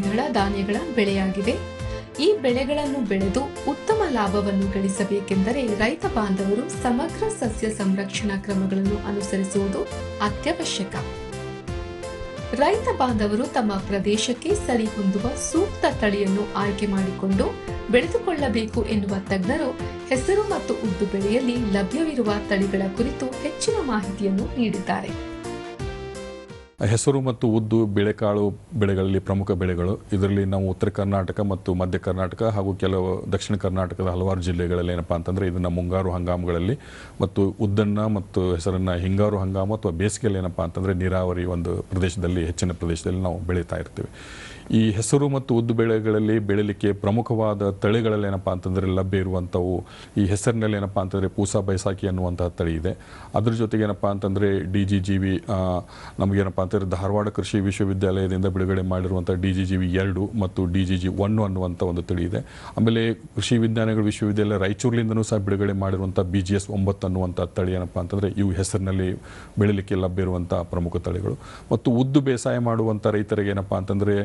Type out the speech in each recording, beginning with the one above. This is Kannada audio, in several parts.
ದ್ವಿದಳ ಧಾನ್ಯಗಳ ಬೆಳೆಯಾಗಿದೆ. ಈ ಬೆಳೆಗಳನ್ನು ಬೆಳೆದು ಉತ್ತಮ ಲಾಭವನ್ನು ಗಳಿಸಬೇಕೆಂದರೆ ರೈತ ಬಾಂಧವರು ಸಮಗ್ರ ಸಸ್ಯ ಸಂರಕ್ಷಣಾ ಕ್ರಮಗಳನ್ನು ಅನುಸರಿಸುವುದು ಅತ್ಯವಶ್ಯಕ. ರೈತ ಬಾಂಧವರು ತಮ್ಮ ಪ್ರದೇಶಕ್ಕೆ ಸರಿಹೊಂದುವ ಸೂಕ್ತ ತಳಿಯನ್ನು ಆಯ್ಕೆ ಮಾಡಿಕೊಂಡು ಬೆಳೆದುಕೊಳ್ಳಬೇಕು ಎನ್ನುವ ತಜ್ಞರು ಹೆಸರು ಮತ್ತು ಉದ್ದು ಬೆಳೆಯಲ್ಲಿ ಲಭ್ಯವಿರುವ ತಳಿಗಳ ಕುರಿತು ಹೆಚ್ಚಿನ ಮಾಹಿತಿಯನ್ನು ನೀಡಿದ್ದಾರೆ. ಹೆಸರು ಮತ್ತು ಉದ್ದು ಬೆಳೆಕಾಳು ಬೆಳೆಗಳಲ್ಲಿ ಪ್ರಮುಖ ಬೆಳೆಗಳು. ಇದರಲ್ಲಿ ನಾವು ಉತ್ತರ ಕರ್ನಾಟಕ ಮತ್ತು ಮಧ್ಯ ಕರ್ನಾಟಕ ಹಾಗೂ ಕೆಲವು ದಕ್ಷಿಣ ಕರ್ನಾಟಕದ ಹಲವಾರು ಜಿಲ್ಲೆಗಳಲ್ಲಿ ಏನಪ್ಪಾ ಅಂತಂದರೆ ಇದನ್ನು ಮುಂಗಾರು ಹಂಗಾಮಗಳಲ್ಲಿ ಮತ್ತು ಉದ್ದನ್ನು ಮತ್ತು ಹೆಸರನ್ನು ಹಿಂಗಾರು ಹಂಗಾಮ ಅಥವಾ ಬೇಸಿಗೆಯಲ್ಲಿ ಏನಪ್ಪಾ ಅಂತಂದರೆ ನೀರಾವರಿ ಒಂದು ಪ್ರದೇಶದಲ್ಲಿ ಹೆಚ್ಚಿನ ಪ್ರದೇಶದಲ್ಲಿ ನಾವು ಬೆಳೀತಾ ಇರ್ತೀವಿ. ಈ ಹೆಸರು ಮತ್ತು ಉದ್ದು ಬೆಳೆಗಳಲ್ಲಿ ಬೆಳಿಲಿಕ್ಕೆ ಪ್ರಮುಖವಾದ ತಳಿಗಳಲ್ಲಿ ಏನಪ್ಪಾ ಅಂತಂದರೆ ಲಭ್ಯ ಇರುವಂಥವು. ಈ ಹೆಸರಿನಲ್ಲಿ ಏನಪ್ಪಾ ಅಂತಂದರೆ ಪೂಸಾ ಬೈಸಾಕಿ ಅನ್ನುವಂತಹ ತಳಿ ಇದೆ. ಅದ್ರ ಜೊತೆಗೆ ಏನಪ್ಪಾ ಅಂತಂದರೆ ಡಿ ಜಿ ಜಿ ವಿ ನಮಗೇನಪ್ಪ ಅಂತಂದರೆ ಧಾರವಾಡ ಕೃಷಿ ವಿಶ್ವವಿದ್ಯಾಲಯದಿಂದ ಬಿಡುಗಡೆ ಮಾಡಿರುವಂಥ ಡಿ ಜಿ ಜಿ ವಿ ಎರಡು ಮತ್ತು ಡಿ ಜಿ ಜಿ ಒನ್ ಅನ್ನುವಂಥ ಒಂದು ತಳಿ ಇದೆ. ಆಮೇಲೆ ಕೃಷಿ ವಿಜ್ಞಾನಗಳ ವಿಶ್ವವಿದ್ಯಾಲಯ ರಾಯಚೂರಿನಿಂದನೂ ಸಹ ಬಿಡುಗಡೆ ಮಾಡಿರುವಂಥ ಬಿ ಜಿ ಎಸ್ ಒಂಬತ್ತು ಅನ್ನುವಂಥ ತಳಿ ಏನಪ್ಪಾ ಅಂತಂದರೆ ಇವು ಹೆಸರಿನಲ್ಲಿ ಬೆಳಿಲಿಕ್ಕೆ ಲಭ್ಯ ಇರುವಂಥ ಪ್ರಮುಖ ತಳಿಗಳು. ಮತ್ತು ಉದ್ದು ಬೇಸಾಯ ಮಾಡುವಂಥ ರೈತರಿಗೆ ಏನಪ್ಪಾ ಅಂತಂದರೆ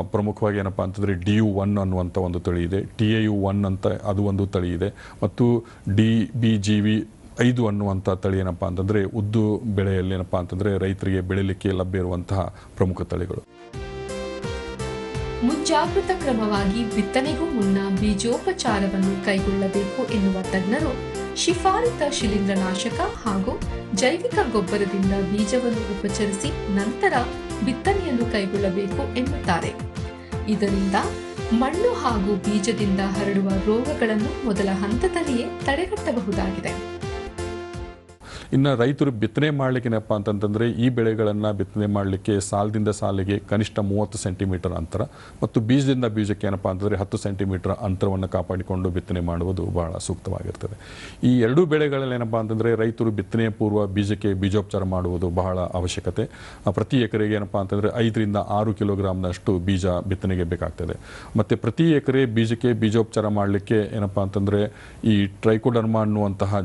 ಪ್ರಮುಖವಾಗಿ ಏನಪ್ಪ ಅಂತಂದರೆ ಡಿ ಯು ಒನ್ ಅನ್ನುವಂಥ ಒಂದು ತಳಿ ಇದೆ. ಟಿ ಎ ಯು ಒನ್ ಅಂತ ಅದು ಒಂದು ತಳಿ ಇದೆ. ಮತ್ತು ಡಿ ಬಿ ಜಿ ವಿ ಐದು ಅನ್ನುವಂಥ ತಳಿ ಏನಪ್ಪ ಅಂತಂದರೆ ಉದ್ದು ಬೆಳೆಯಲ್ಲಿ ಏನಪ್ಪಾ ಅಂತಂದರೆ ರೈತರಿಗೆ ಬೆಳಿಲಿಕ್ಕೆ ಲಭ್ಯ ಇರುವಂತಹ ಪ್ರಮುಖ ತಳಿಗಳು. ಮುಂಜಾಗೃತ ಕ್ರಮವಾಗಿ ಬಿತ್ತನೆಗೂ ಮುನ್ನ ಬೀಜೋಪಚಾರವನ್ನು ಕೈಗೊಳ್ಳಬೇಕು ಎನ್ನುವ ತಜ್ಞರು ಶಿಫಾರಿತ ಶಿಲೀಂಧ್ರನಾಶಕ ಹಾಗೂ ಜೈವಿಕ ಗೊಬ್ಬರದಿಂದ ಬೀಜವನ್ನು ಉಪಚರಿಸಿ ನಂತರ ಬಿತ್ತನೆಯನ್ನು ಕೈಗೊಳ್ಳಬೇಕು ಎನ್ನುತ್ತಾರೆ. ಇದರಿಂದ ಮಣ್ಣು ಹಾಗೂ ಬೀಜದಿಂದ ಹರಡುವ ರೋಗಗಳನ್ನು ಮೊದಲ ಹಂತದಲ್ಲಿಯೇ ತಡೆಗಟ್ಟಬಹುದಾಗಿದೆ. ಇನ್ನು ರೈತರು ಬಿತ್ತನೆ ಮಾಡಲಿಕ್ಕೆ ಏನಪ್ಪ ಅಂತಂತಂದರೆ ಈ ಬೆಳೆಗಳನ್ನು ಬಿತ್ತನೆ ಮಾಡಲಿಕ್ಕೆ ಸಾಲದಿಂದ ಸಾಲಿಗೆ ಕನಿಷ್ಠ ಮೂವತ್ತು ಸೆಂಟಿಮೀಟರ್ ಅಂತರ ಮತ್ತು ಬೀಜದಿಂದ ಬೀಜಕ್ಕೆ ಏನಪ್ಪ ಅಂತಂದರೆ ಹತ್ತು ಸೆಂಟಿಮೀಟರ್ ಅಂತರವನ್ನು ಕಾಪಾಡಿಕೊಂಡು ಬಿತ್ತನೆ ಮಾಡುವುದು ಬಹಳ ಸೂಕ್ತವಾಗಿರ್ತದೆ. ಈ ಎರಡೂ ಬೆಳೆಗಳಲ್ಲಿ ಏನಪ್ಪ ಅಂತಂದರೆ ರೈತರು ಬಿತ್ತನೆಯ ಪೂರ್ವ ಬೀಜಕ್ಕೆ ಬೀಜೋಪಚಾರ ಮಾಡುವುದು ಬಹಳ ಅವಶ್ಯಕತೆ. ಪ್ರತಿ ಎಕರೆಗೆ ಏನಪ್ಪ ಅಂತಂದರೆ ಐದರಿಂದ ಆರು ಕಿಲೋಗ್ರಾಮ್ನಷ್ಟು ಬೀಜ ಬಿತ್ತನೆಗೆ ಬೇಕಾಗ್ತದೆ. ಮತ್ತು ಪ್ರತಿ ಎಕರೆ ಬೀಜಕ್ಕೆ ಬೀಜೋಪಚಾರ ಮಾಡಲಿಕ್ಕೆ ಏನಪ್ಪ ಅಂತಂದರೆ ಈ ಟ್ರೈಕೋಡರ್ಮಾ ಅನ್ನುವಂತಹ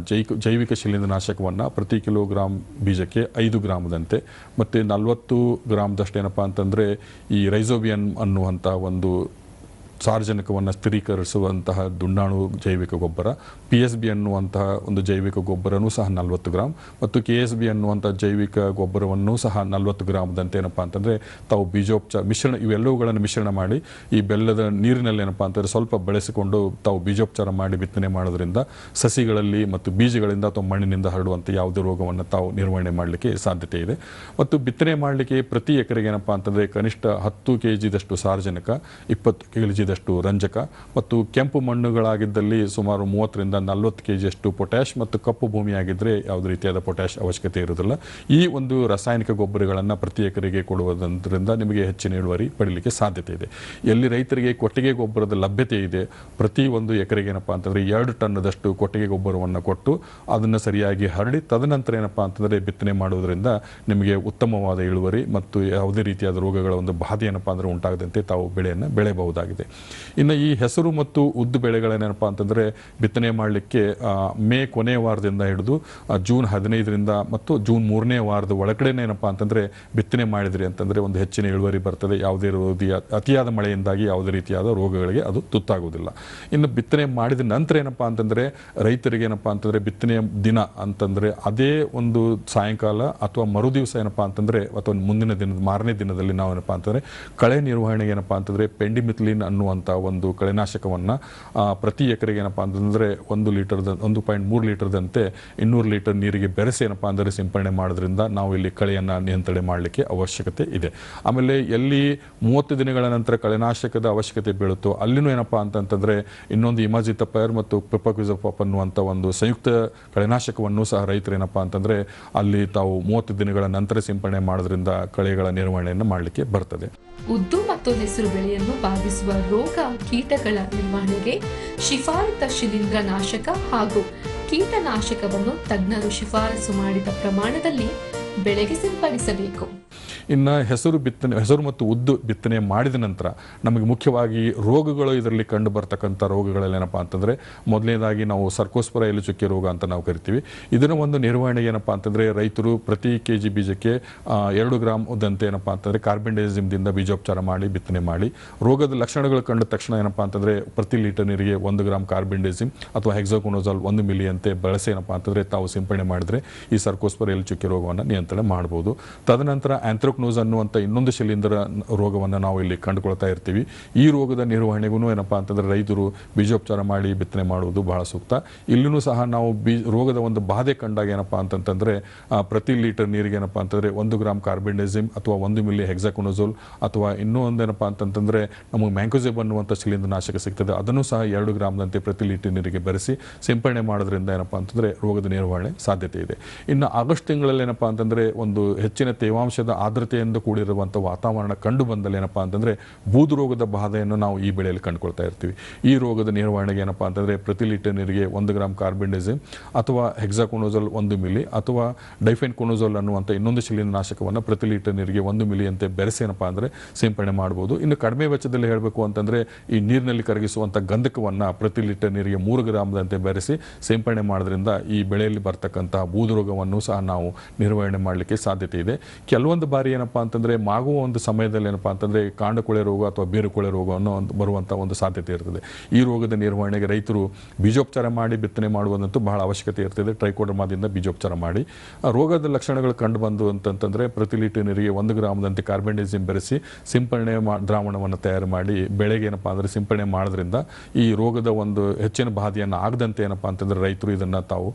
ಜೈವಿಕ ಶಿಲೀಂಧ್ರನಾಶಕವನ್ನು ಪ್ರತಿ ಕಿಲೋಗ್ರಾಮ್ ಬೀಜಕ್ಕೆ ಐದು ಗ್ರಾಮದಂತೆ. ಮತ್ತು ನಲವತ್ತು ಗ್ರಾಮ್ದಷ್ಟು ಏನಪ್ಪ ಅಂತಂದರೆ ಈ ರೈಸೋಬಿಯನ್ ಅನ್ನುವಂಥ ಒಂದು ಸಾರ್ವಜನಿಕವನ್ನು ಸ್ಥಿರೀಕರಿಸುವಂತಹ ದುಂಡಾಣು ಜೈವಿಕ ಗೊಬ್ಬರ ಪಿ ಎಸ್ ಬಿ ಅನ್ನುವಂತಹ ಒಂದು ಜೈವಿಕ ಗೊಬ್ಬರನೂ ಸಹ ನಲವತ್ತು ಗ್ರಾಮ್ ಮತ್ತು ಕೆ ಎಸ್ ಬಿ ಅನ್ನುವಂಥ ಜೈವಿಕ ಗೊಬ್ಬರವನ್ನು ಸಹ ನಲವತ್ತು ಗ್ರಾಮದಂತೆ ಏನಪ್ಪ ಅಂತಂದರೆ ತಾವು ಬೀಜೋಪಚಾರ ಮಿಶ್ರಣ ಇವೆಲ್ಲವುಗಳನ್ನು ಮಿಶ್ರಣ ಮಾಡಿ ಈ ಬೆಲ್ಲದ ನೀರಿನಲ್ಲಿ ಏನಪ್ಪ ಅಂತಂದರೆ ಸ್ವಲ್ಪ ಬೆಳೆಸಿಕೊಂಡು ತಾವು ಬೀಜೋಪಚಾರ ಮಾಡಿ ಬಿತ್ತನೆ ಮಾಡೋದ್ರಿಂದ ಸಸಿಗಳಲ್ಲಿ ಮತ್ತು ಬೀಜಗಳಿಂದ ಅಥವಾ ಮಣ್ಣಿನಿಂದ ಹರಡುವಂಥ ಯಾವುದೇ ರೋಗವನ್ನು ತಾವು ನಿರ್ವಹಣೆ ಮಾಡಲಿಕ್ಕೆ ಸಾಧ್ಯತೆ ಇದೆ. ಮತ್ತು ಬಿತ್ತನೆ ಮಾಡಲಿಕ್ಕೆ ಪ್ರತಿ ಎಕರೆಗೆ ಏನಪ್ಪ ಅಂತಂದರೆ ಕನಿಷ್ಠ ಹತ್ತು ಕೆ ಜಿದಷ್ಟು ಸಾರ್ವಜನಿಕ ಇಪ್ಪತ್ತು ಕೆ ಜಿದಷ್ಟು ರಂಜಕ ಮತ್ತು ಕೆಂಪು ಮಣ್ಣುಗಳಾಗಿದ್ದಲ್ಲಿ ಸುಮಾರು ಮೂವತ್ತರಿಂದ ನಲವತ್ತು ಕೆ ಜಿಯಷ್ಟು ಪೊಟ್ಯಾಶ್ ಮತ್ತು ಕಪ್ಪು ಭೂಮಿಯಾಗಿದ್ದರೆ ಯಾವುದೇ ರೀತಿಯಾದ ಪೊಟ್ಯಾಶ್ ಅವಶ್ಯಕತೆ ಇರುವುದಿಲ್ಲ. ಈ ಒಂದು ರಾಸಾಯನಿಕ ಗೊಬ್ಬರಗಳನ್ನು ಪ್ರತಿ ಎಕರೆಗೆ ಕೊಡುವುದರಿಂದ ನಿಮಗೆ ಹೆಚ್ಚಿನ ಇಳುವರಿ ಪಡೀಲಿಕ್ಕೆ ಸಾಧ್ಯತೆ ಇದೆ. ಎಲ್ಲಿ ರೈತರಿಗೆ ಕೊಟ್ಟಿಗೆ ಗೊಬ್ಬರದ ಲಭ್ಯತೆ ಇದೆ, ಪ್ರತಿ ಒಂದು ಎಕರೆಗೆ ಏನಪ್ಪ ಅಂತಂದರೆ ಎರಡು ಟನ್ನದಷ್ಟು ಕೊಟ್ಟಿಗೆ ಗೊಬ್ಬರವನ್ನು ಕೊಟ್ಟು ಅದನ್ನು ಸರಿಯಾಗಿ ಹರಡಿ ತದನಂತರ ಏನಪ್ಪ ಅಂತಂದರೆ ಬಿತ್ತನೆ ಮಾಡುವುದರಿಂದ ನಿಮಗೆ ಉತ್ತಮವಾದ ಇಳುವರಿ ಮತ್ತು ಯಾವುದೇ ರೀತಿಯಾದ ರೋಗಗಳ ಒಂದು ಬಾಧೆ ಏನಪ್ಪ ಅಂದರೆ ಉಂಟಾಗದಂತೆ ತಾವು ಬೆಳೆಯನ್ನು ಬೆಳೆಯಬಹುದಾಗಿದೆ. ಇನ್ನು ಈ ಹೆಸರು ಮತ್ತು ಉದ್ದು ಬೆಳೆಗಳೇನಪ್ಪ ಅಂತಂದರೆ ಬಿತ್ತನೆ ಮಾಡಲಿಕ್ಕೆ ಮೇ ಕೊನೆಯ ವಾರದಿಂದ ಹಿಡಿದು ಜೂನ್ ಹದಿನೈದರಿಂದ ಮತ್ತು ಜೂನ್ ಮೂರನೇ ವಾರದ ಒಳಗಡೆನೇ ಏನಪ್ಪ ಅಂತಂದರೆ ಬಿತ್ತನೆ ಮಾಡಿದ್ರಿ ಅಂತಂದರೆ ಒಂದು ಹೆಚ್ಚಿನ ಇಳುವರಿ ಬರ್ತದೆ. ಯಾವುದೇ ರೀತಿಯ ಅತಿಯಾದ ಮಳೆಯಿಂದಾಗಿ ಯಾವುದೇ ರೀತಿಯಾದ ರೋಗಗಳಿಗೆ ಅದು ತುತ್ತಾಗುವುದಿಲ್ಲ. ಇನ್ನು ಬಿತ್ತನೆ ಮಾಡಿದ ನಂತರ ಏನಪ್ಪ ಅಂತಂದರೆ ರೈತರಿಗೆ ಏನಪ್ಪ ಅಂತಂದರೆ ಬಿತ್ತನೆಯ ದಿನ ಅಂತಂದರೆ ಅದೇ ಒಂದು ಸಾಯಂಕಾಲ ಅಥವಾ ಮರುದಿವಸ ಏನಪ್ಪ ಅಂತಂದರೆ ಅಥವಾ ಮುಂದಿನ ದಿನದ ಮಾರನೇ ದಿನದಲ್ಲಿ ನಾವು ಏನಪ್ಪ ಅಂತಂದರೆ ಕಳೆ ನಿರ್ವಹಣೆಗೆ ಏನಪ್ಪ ಅಂತಂದರೆ ಪೆಂಡಿಮಿಥ್ಲಿನ್ ಅನ್ನುವಂಥ ಒಂದು ಕಳೆನಾಶಕವನ್ನು ಪ್ರತಿ ಎಕರೆಗೆ ಏನಪ್ಪ ಅಂತಂದರೆ ಒಂದು ಲೀಟರ್ದ, ಒಂದು ಪಾಯಿಂಟ್ ಮೂರು ಲೀಟರ್ದಂತೆ ಇನ್ನೂರು ಲೀಟರ್ ನೀರಿಗೆ ಬೆರೆಸಿ ಏನಪ್ಪ ಅಂದರೆ ಸಿಂಪಡಣೆ ಮಾಡೋದ್ರಿಂದ ನಾವು ಇಲ್ಲಿ ಕಳೆಯನ್ನು ನಿಯಂತ್ರಣೆ ಮಾಡಲಿಕ್ಕೆ ಅವಶ್ಯಕತೆ ಇದೆ. ಆಮೇಲೆ ಎಲ್ಲಿ ಮೂವತ್ತು ದಿನಗಳ ನಂತರ ಕಳೆನಾಶಕದ ಅವಶ್ಯಕತೆ ಬೀಳುತ್ತೋ ಅಲ್ಲಿನೂ ಏನಪ್ಪ ಅಂತಂತಂದರೆ ಇನ್ನೊಂದು ಇಮಾಜಿತಪೈರ್ ಮತ್ತು ಪಿಪಕ್ವಿಜಪ್ಪ ಅನ್ನುವಂಥ ಒಂದು ಸಂಯುಕ್ತ ಕಳೆನಾಶಕವನ್ನು ಸಹ ರೈತರು ಏನಪ್ಪ ಅಂತಂದರೆ ಅಲ್ಲಿ ತಾವು ಮೂವತ್ತು ದಿನಗಳ ನಂತರ ಸಿಂಪಡಣೆ ಮಾಡೋದ್ರಿಂದ ಕಳೆಗಳ ನಿರ್ವಹಣೆಯನ್ನು ಮಾಡಲಿಕ್ಕೆ ಬರ್ತದೆ. ಉದ್ದು ಮತ್ತು ಹೆಸರು ಬೆಳೆಯನ್ನು ಬಾಧಿಸುವ ರೋಗ ಕೀಟಗಳ ನಿರ್ವಹಣೆಗೆ ಶಿಫಾರಿತ ಶಿಲೀಂಧ್ರ ನಾಶಕ ಹಾಗೂ ಕೀಟನಾಶಕವನ್ನು ತಜ್ಞರು ಶಿಫಾರಸು ಮಾಡಿದ ಪ್ರಮಾಣದಲ್ಲಿ ಬೆಳೆಗೆ ಸಿಂಪಡಿಸಬೇಕು. ಇನ್ನು ಹೆಸರು ಬಿತ್ತನೆ, ಹೆಸರು ಮತ್ತು ಉದ್ದು ಬಿತ್ತನೆ ಮಾಡಿದ ನಂತರ ನಮಗೆ ಮುಖ್ಯವಾಗಿ ರೋಗಗಳು ಇದರಲ್ಲಿ ಕಂಡು ಬರ್ತಕ್ಕಂಥ ರೋಗಗಳಲ್ಲೇನಪ್ಪ ಅಂತಂದರೆ ಮೊದಲನೇದಾಗಿ ನಾವು ಸರ್ಕೋಸ್ಪರ ಎಲೆ ಚುಕ್ಕೆ ರೋಗ ಅಂತ ನಾವು ಕರಿತೀವಿ. ಇದರ ಒಂದು ನಿರ್ವಹಣೆ ಏನಪ್ಪ ಅಂತಂದರೆ ರೈತರು ಪ್ರತಿ ಕೆ ಜಿ ಬೀಜಕ್ಕೆ ಎರಡು ಗ್ರಾಮ್ ಉದ್ದಂತೆ ಏನಪ್ಪ ಅಂತಂದರೆ ಕಾರ್ಬನ್ಡೈಸಿಮ್ದಿಂದ ಬೀಜೋಪಚಾರ ಮಾಡಿ, ಬಿತ್ತನೆ ಮಾಡಿ. ರೋಗದ ಲಕ್ಷಣಗಳು ಕಂಡ ತಕ್ಷಣ ಏನಪ್ಪ ಅಂತಂದರೆ ಪ್ರತಿ ಲೀಟರ್ ನೀರಿಗೆ ಒಂದು ಗ್ರಾಮ್ ಕಾರ್ಬನ್ಡೈಸಿಮ್ ಅಥವಾ ಹೆಕ್ಸೋಕೊನೋಜಾಲ್ ಒಂದು ಮಿಲಿ ಅಂತೆ ಬಳಸಿ ಏನಪ್ಪ ಅಂತಂದರೆ ತಾವು ಸಿಂಪಡಣೆ ಮಾಡಿದ್ರೆ ಈ ಸರ್ಕೋಸ್ಪರ ಎಲೆ ಚುಕ್ಕೆ ರೋಗವನ್ನು ನಿಯಂತ್ರಣ ಮಾಡ್ಬೋದು. ತದನಂತರ ಆಂಥ್ರೋಕ್ನೋಸ್ ಅನ್ನುವಂಥ ಇನ್ನೊಂದು ಶಿಲೀಂಧ್ರ ರೋಗವನ್ನು ನಾವು ಇಲ್ಲಿ ಕಂಡುಕೊಳ್ತಾ ಇರ್ತೀವಿ. ಈ ರೋಗದ ನಿರ್ವಹಣೆಗೂ ಏನಪ್ಪ ಅಂತಂದರೆ ರೈತರು ಬೀಜೋಪಚಾರ ಮಾಡಿ ಬಿತ್ತನೆ ಮಾಡುವುದು ಬಹಳ ಸೂಕ್ತ. ಇಲ್ಲಿನೂ ಸಹ ನಾವು ಬೀಜ ರೋಗದ ಒಂದು ಬಾಧೆ ಕಂಡಾಗ ಏನಪ್ಪ ಅಂತಂತಂದರೆ ಪ್ರತಿ ಲೀಟರ್ ನೀರಿಗೆ ಏನಪ್ಪ ಅಂತಂದರೆ ಒಂದು ಗ್ರಾಮ್ ಕಾರ್ಬನ್ಡೈಸಿಮ್ ಅಥವಾ ಒಂದು ಮಿಲಿ ಹೆಕ್ಸಾಕೊನೋಸೋಲ್ ಅಥವಾ ಇನ್ನೂ ಒಂದೇನಪ್ಪ ಅಂತಂತಂದರೆ ನಮಗೆ ಮ್ಯಾಂಕೋಸೆಬ್ ಅನ್ನುವಂಥ ಶಿಲೀಂಧ್ರ ನಾಶಕ ಸಿಗ್ತದೆ. ಅದನ್ನು ಸಹ ಎರಡು ಗ್ರಾಮ್ದಂತೆ ಪ್ರತಿ ಲೀಟರ್ ನೀರಿಗೆ ಬೆರೆಸಿ ಸಿಂಪಡಣೆ ಮಾಡೋದ್ರಿಂದ ಏನಪ್ಪ ಅಂತಂದರೆ ರೋಗದ ನಿರ್ವಹಣೆ ಸಾಧ್ಯತೆ ಇದೆ. ಇನ್ನು ಆಗಸ್ಟ್ ತಿಂಗಳಲ್ಲಿ ಏನಪ್ಪ ಅಂತಂದರೆ ಒಂದು ಹೆಚ್ಚಿನ ತೇವಾಂಶದ ಆರ್ದ್ರತೆಯಿಂದ ಕೂಡಿರುವಂಥ ವಾತಾವರಣ ಕಂಡು ಬಂದಲ್ಲಿ ಏನಪ್ಪ ಅಂತಂದರೆ ಬೂದು ರೋಗದ ಬಾಧೆಯನ್ನು ನಾವು ಈ ಬೆಳೆಯಲ್ಲಿ ಕಂಡುಕೊಳ್ತಾ ಇರ್ತೀವಿ. ಈ ರೋಗದ ನಿರ್ವಹಣೆಗೆ ಏನಪ್ಪ ಅಂತಂದರೆ ಪ್ರತಿ ಲೀಟರ್ ನೀರಿಗೆ ಒಂದು ಗ್ರಾಮ್ ಕಾರ್ಬನ್ಡೈಸಿಮ್ ಅಥವಾ ಹೆಕ್ಸಾಕೊನೋಜೋಲ್ ಒಂದು ಮಿಲಿ ಅಥವಾ ಡೈಫೆನ್ ಕೊನೋಜೋಲ್ ಅನ್ನುವಂಥ ಇನ್ನೊಂದು ಶಿಲೀಂಧ್ರ ನಾಶಕವನ್ನು ಪ್ರತಿ ಲೀಟರ್ ನೀರಿಗೆ ಒಂದು ಮಿಲಿ ಅಂತೆ ಬೆರೆಸಿ ಏನಪ್ಪ ಅಂದರೆ ಸಿಂಪಡಣೆ ಮಾಡ್ಬೋದು. ಇನ್ನು ಕಡಿಮೆ ವೆಚ್ಚದಲ್ಲಿ ಹೇಳಬೇಕು ಅಂತಂದರೆ ಈ ನೀರಿನಲ್ಲಿ ಕರಗಿಸುವಂಥ ಗಂಧಕವನ್ನು ಪ್ರತಿ ಲೀಟರ್ ನೀರಿಗೆ ಮೂರು ಗ್ರಾಮದಂತೆ ಬೆರೆಸಿ ಸಿಂಪಡಣೆ ಮಾಡೋದ್ರಿಂದ ಈ ಬೆಳೆಯಲ್ಲಿ ಬರ್ತಕ್ಕಂಥ ಬೂದು ರೋಗವನ್ನು ಸಹ ನಾವು ನಿರ್ವಹಣೆ ಮಾಡಲಿಕ್ಕೆ ಸಾಧ್ಯತೆ ಇದೆ. ಕೆಲವೊಂದು ಬಾರಿ ಏನಪ್ಪ ಅಂತಂದರೆ ಮಾಗುವ ಒಂದು ಸಮಯದಲ್ಲಿ ಏನಪ್ಪಾ ಅಂತಂದರೆ ಕಾಂಡಕೊಳೆ ರೋಗ ಅಥವಾ ಬೇರುಕೊಳೆ ರೋಗ ಅನ್ನೋ ಒಂದು ಬರುವಂಥ ಒಂದು ಸಾಧ್ಯತೆ ಇರ್ತದೆ. ಈ ರೋಗದ ನಿರ್ವಹಣೆಗೆ ರೈತರು ಬೀಜೋಪಚಾರ ಮಾಡಿ ಬಿತ್ತನೆ ಮಾಡುವುದಂತೂ ಬಹಳ ಅವಶ್ಯಕತೆ ಇರ್ತದೆ. ಟ್ರೈಕೋಡರ್ಮಾದಿಂದ ಬೀಜೋಪಚಾರ ಮಾಡಿ. ರೋಗದ ಲಕ್ಷಣಗಳು ಕಂಡು ಬಂದು ಅಂತಂತಂದರೆ ಪ್ರತಿ ಲೀಟರ್ ನೀರಿಗೆ ಒಂದು ಗ್ರಾಮದಂತೆ ಕಾರ್ಬನ್ಡೈಸಿಮ್ ಬೆರೆಸಿ ಸಿಂಪಡಣೆ ಮಾ ದ್ರಾವಣವನ್ನು ತಯಾರು ಮಾಡಿ ಬೆಳೆಗೆ ಏನಪ್ಪ ಅಂದರೆ ಸಿಂಪಡಣೆ ಮಾಡೋದ್ರಿಂದ ಈ ರೋಗದ ಒಂದು ಹೆಚ್ಚಿನ ಬಾಧೆಯನ್ನು ಆಗದಂತೆ ಏನಪ್ಪಾ ಅಂತಂದರೆ ರೈತರು ಇದನ್ನು ತಾವು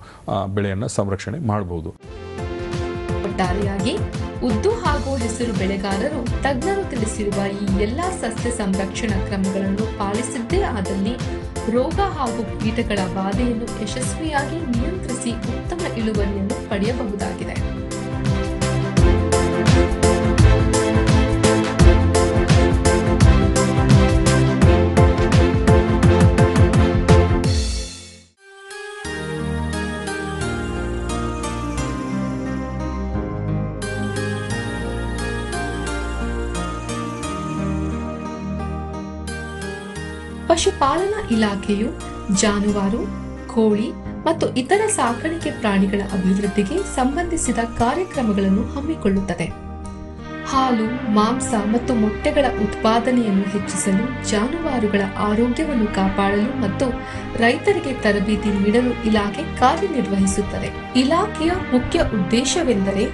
ಬೆಳೆಯನ್ನು ಸಂರಕ್ಷಣೆ ಮಾಡ್ಬೋದು. ಒಟ್ಟಾರೆಯಾಗಿ ಉದ್ದು ಹಾಗೂ ಹೆಸರು ಬೆಳೆಗಾರರು ತಜ್ಞರು ತಿಳಿಸಿರುವ ಈ ಎಲ್ಲಾ ಸಸ್ಯ ಸಂರಕ್ಷಣಾ ಕ್ರಮಗಳನ್ನು ಪಾಲಿಸಿದ್ದೇ ಆದಲ್ಲಿ ರೋಗ ಹಾಗೂ ಕೀಟಗಳ ಬಾಧೆಯನ್ನು ಯಶಸ್ವಿಯಾಗಿ ನಿಯಂತ್ರಿಸಿ ಉತ್ತಮ ಇಳುವರಿಯನ್ನು ಪಡೆಯಬಹುದಾಗಿದೆ. ಪಶುಪಾಲನಾ ಇಲಾಖೆಯು ಜಾನುವಾರು, ಕೋಳಿ ಮತ್ತು ಇತರ ಸಾಕಾಣಿಕೆ ಪ್ರಾಣಿಗಳ ಅಭಿವೃದ್ಧಿಗೆ ಸಂಬಂಧಿಸಿದ ಕಾರ್ಯಕ್ರಮಗಳನ್ನು ಹಮ್ಮಿಕೊಳ್ಳುತ್ತದೆ. ಹಾಲು, ಮಾಂಸ ಮತ್ತು ಮೊಟ್ಟೆಗಳ ಉತ್ಪಾದನೆಯನ್ನು ಹೆಚ್ಚಿಸಲು ಜಾನುವಾರುಗಳ ಆರೋಗ್ಯವನ್ನು ಕಾಪಾಡಲು ಮತ್ತು ರೈತರಿಗೆ ತರಬೇತಿ ನೀಡಲು ಇಲಾಖೆ ಕಾರ್ಯನಿರ್ವಹಿಸುತ್ತದೆ. ಇಲಾಖೆಯ ಮುಖ್ಯ ಉದ್ದೇಶವೆಂದರೆ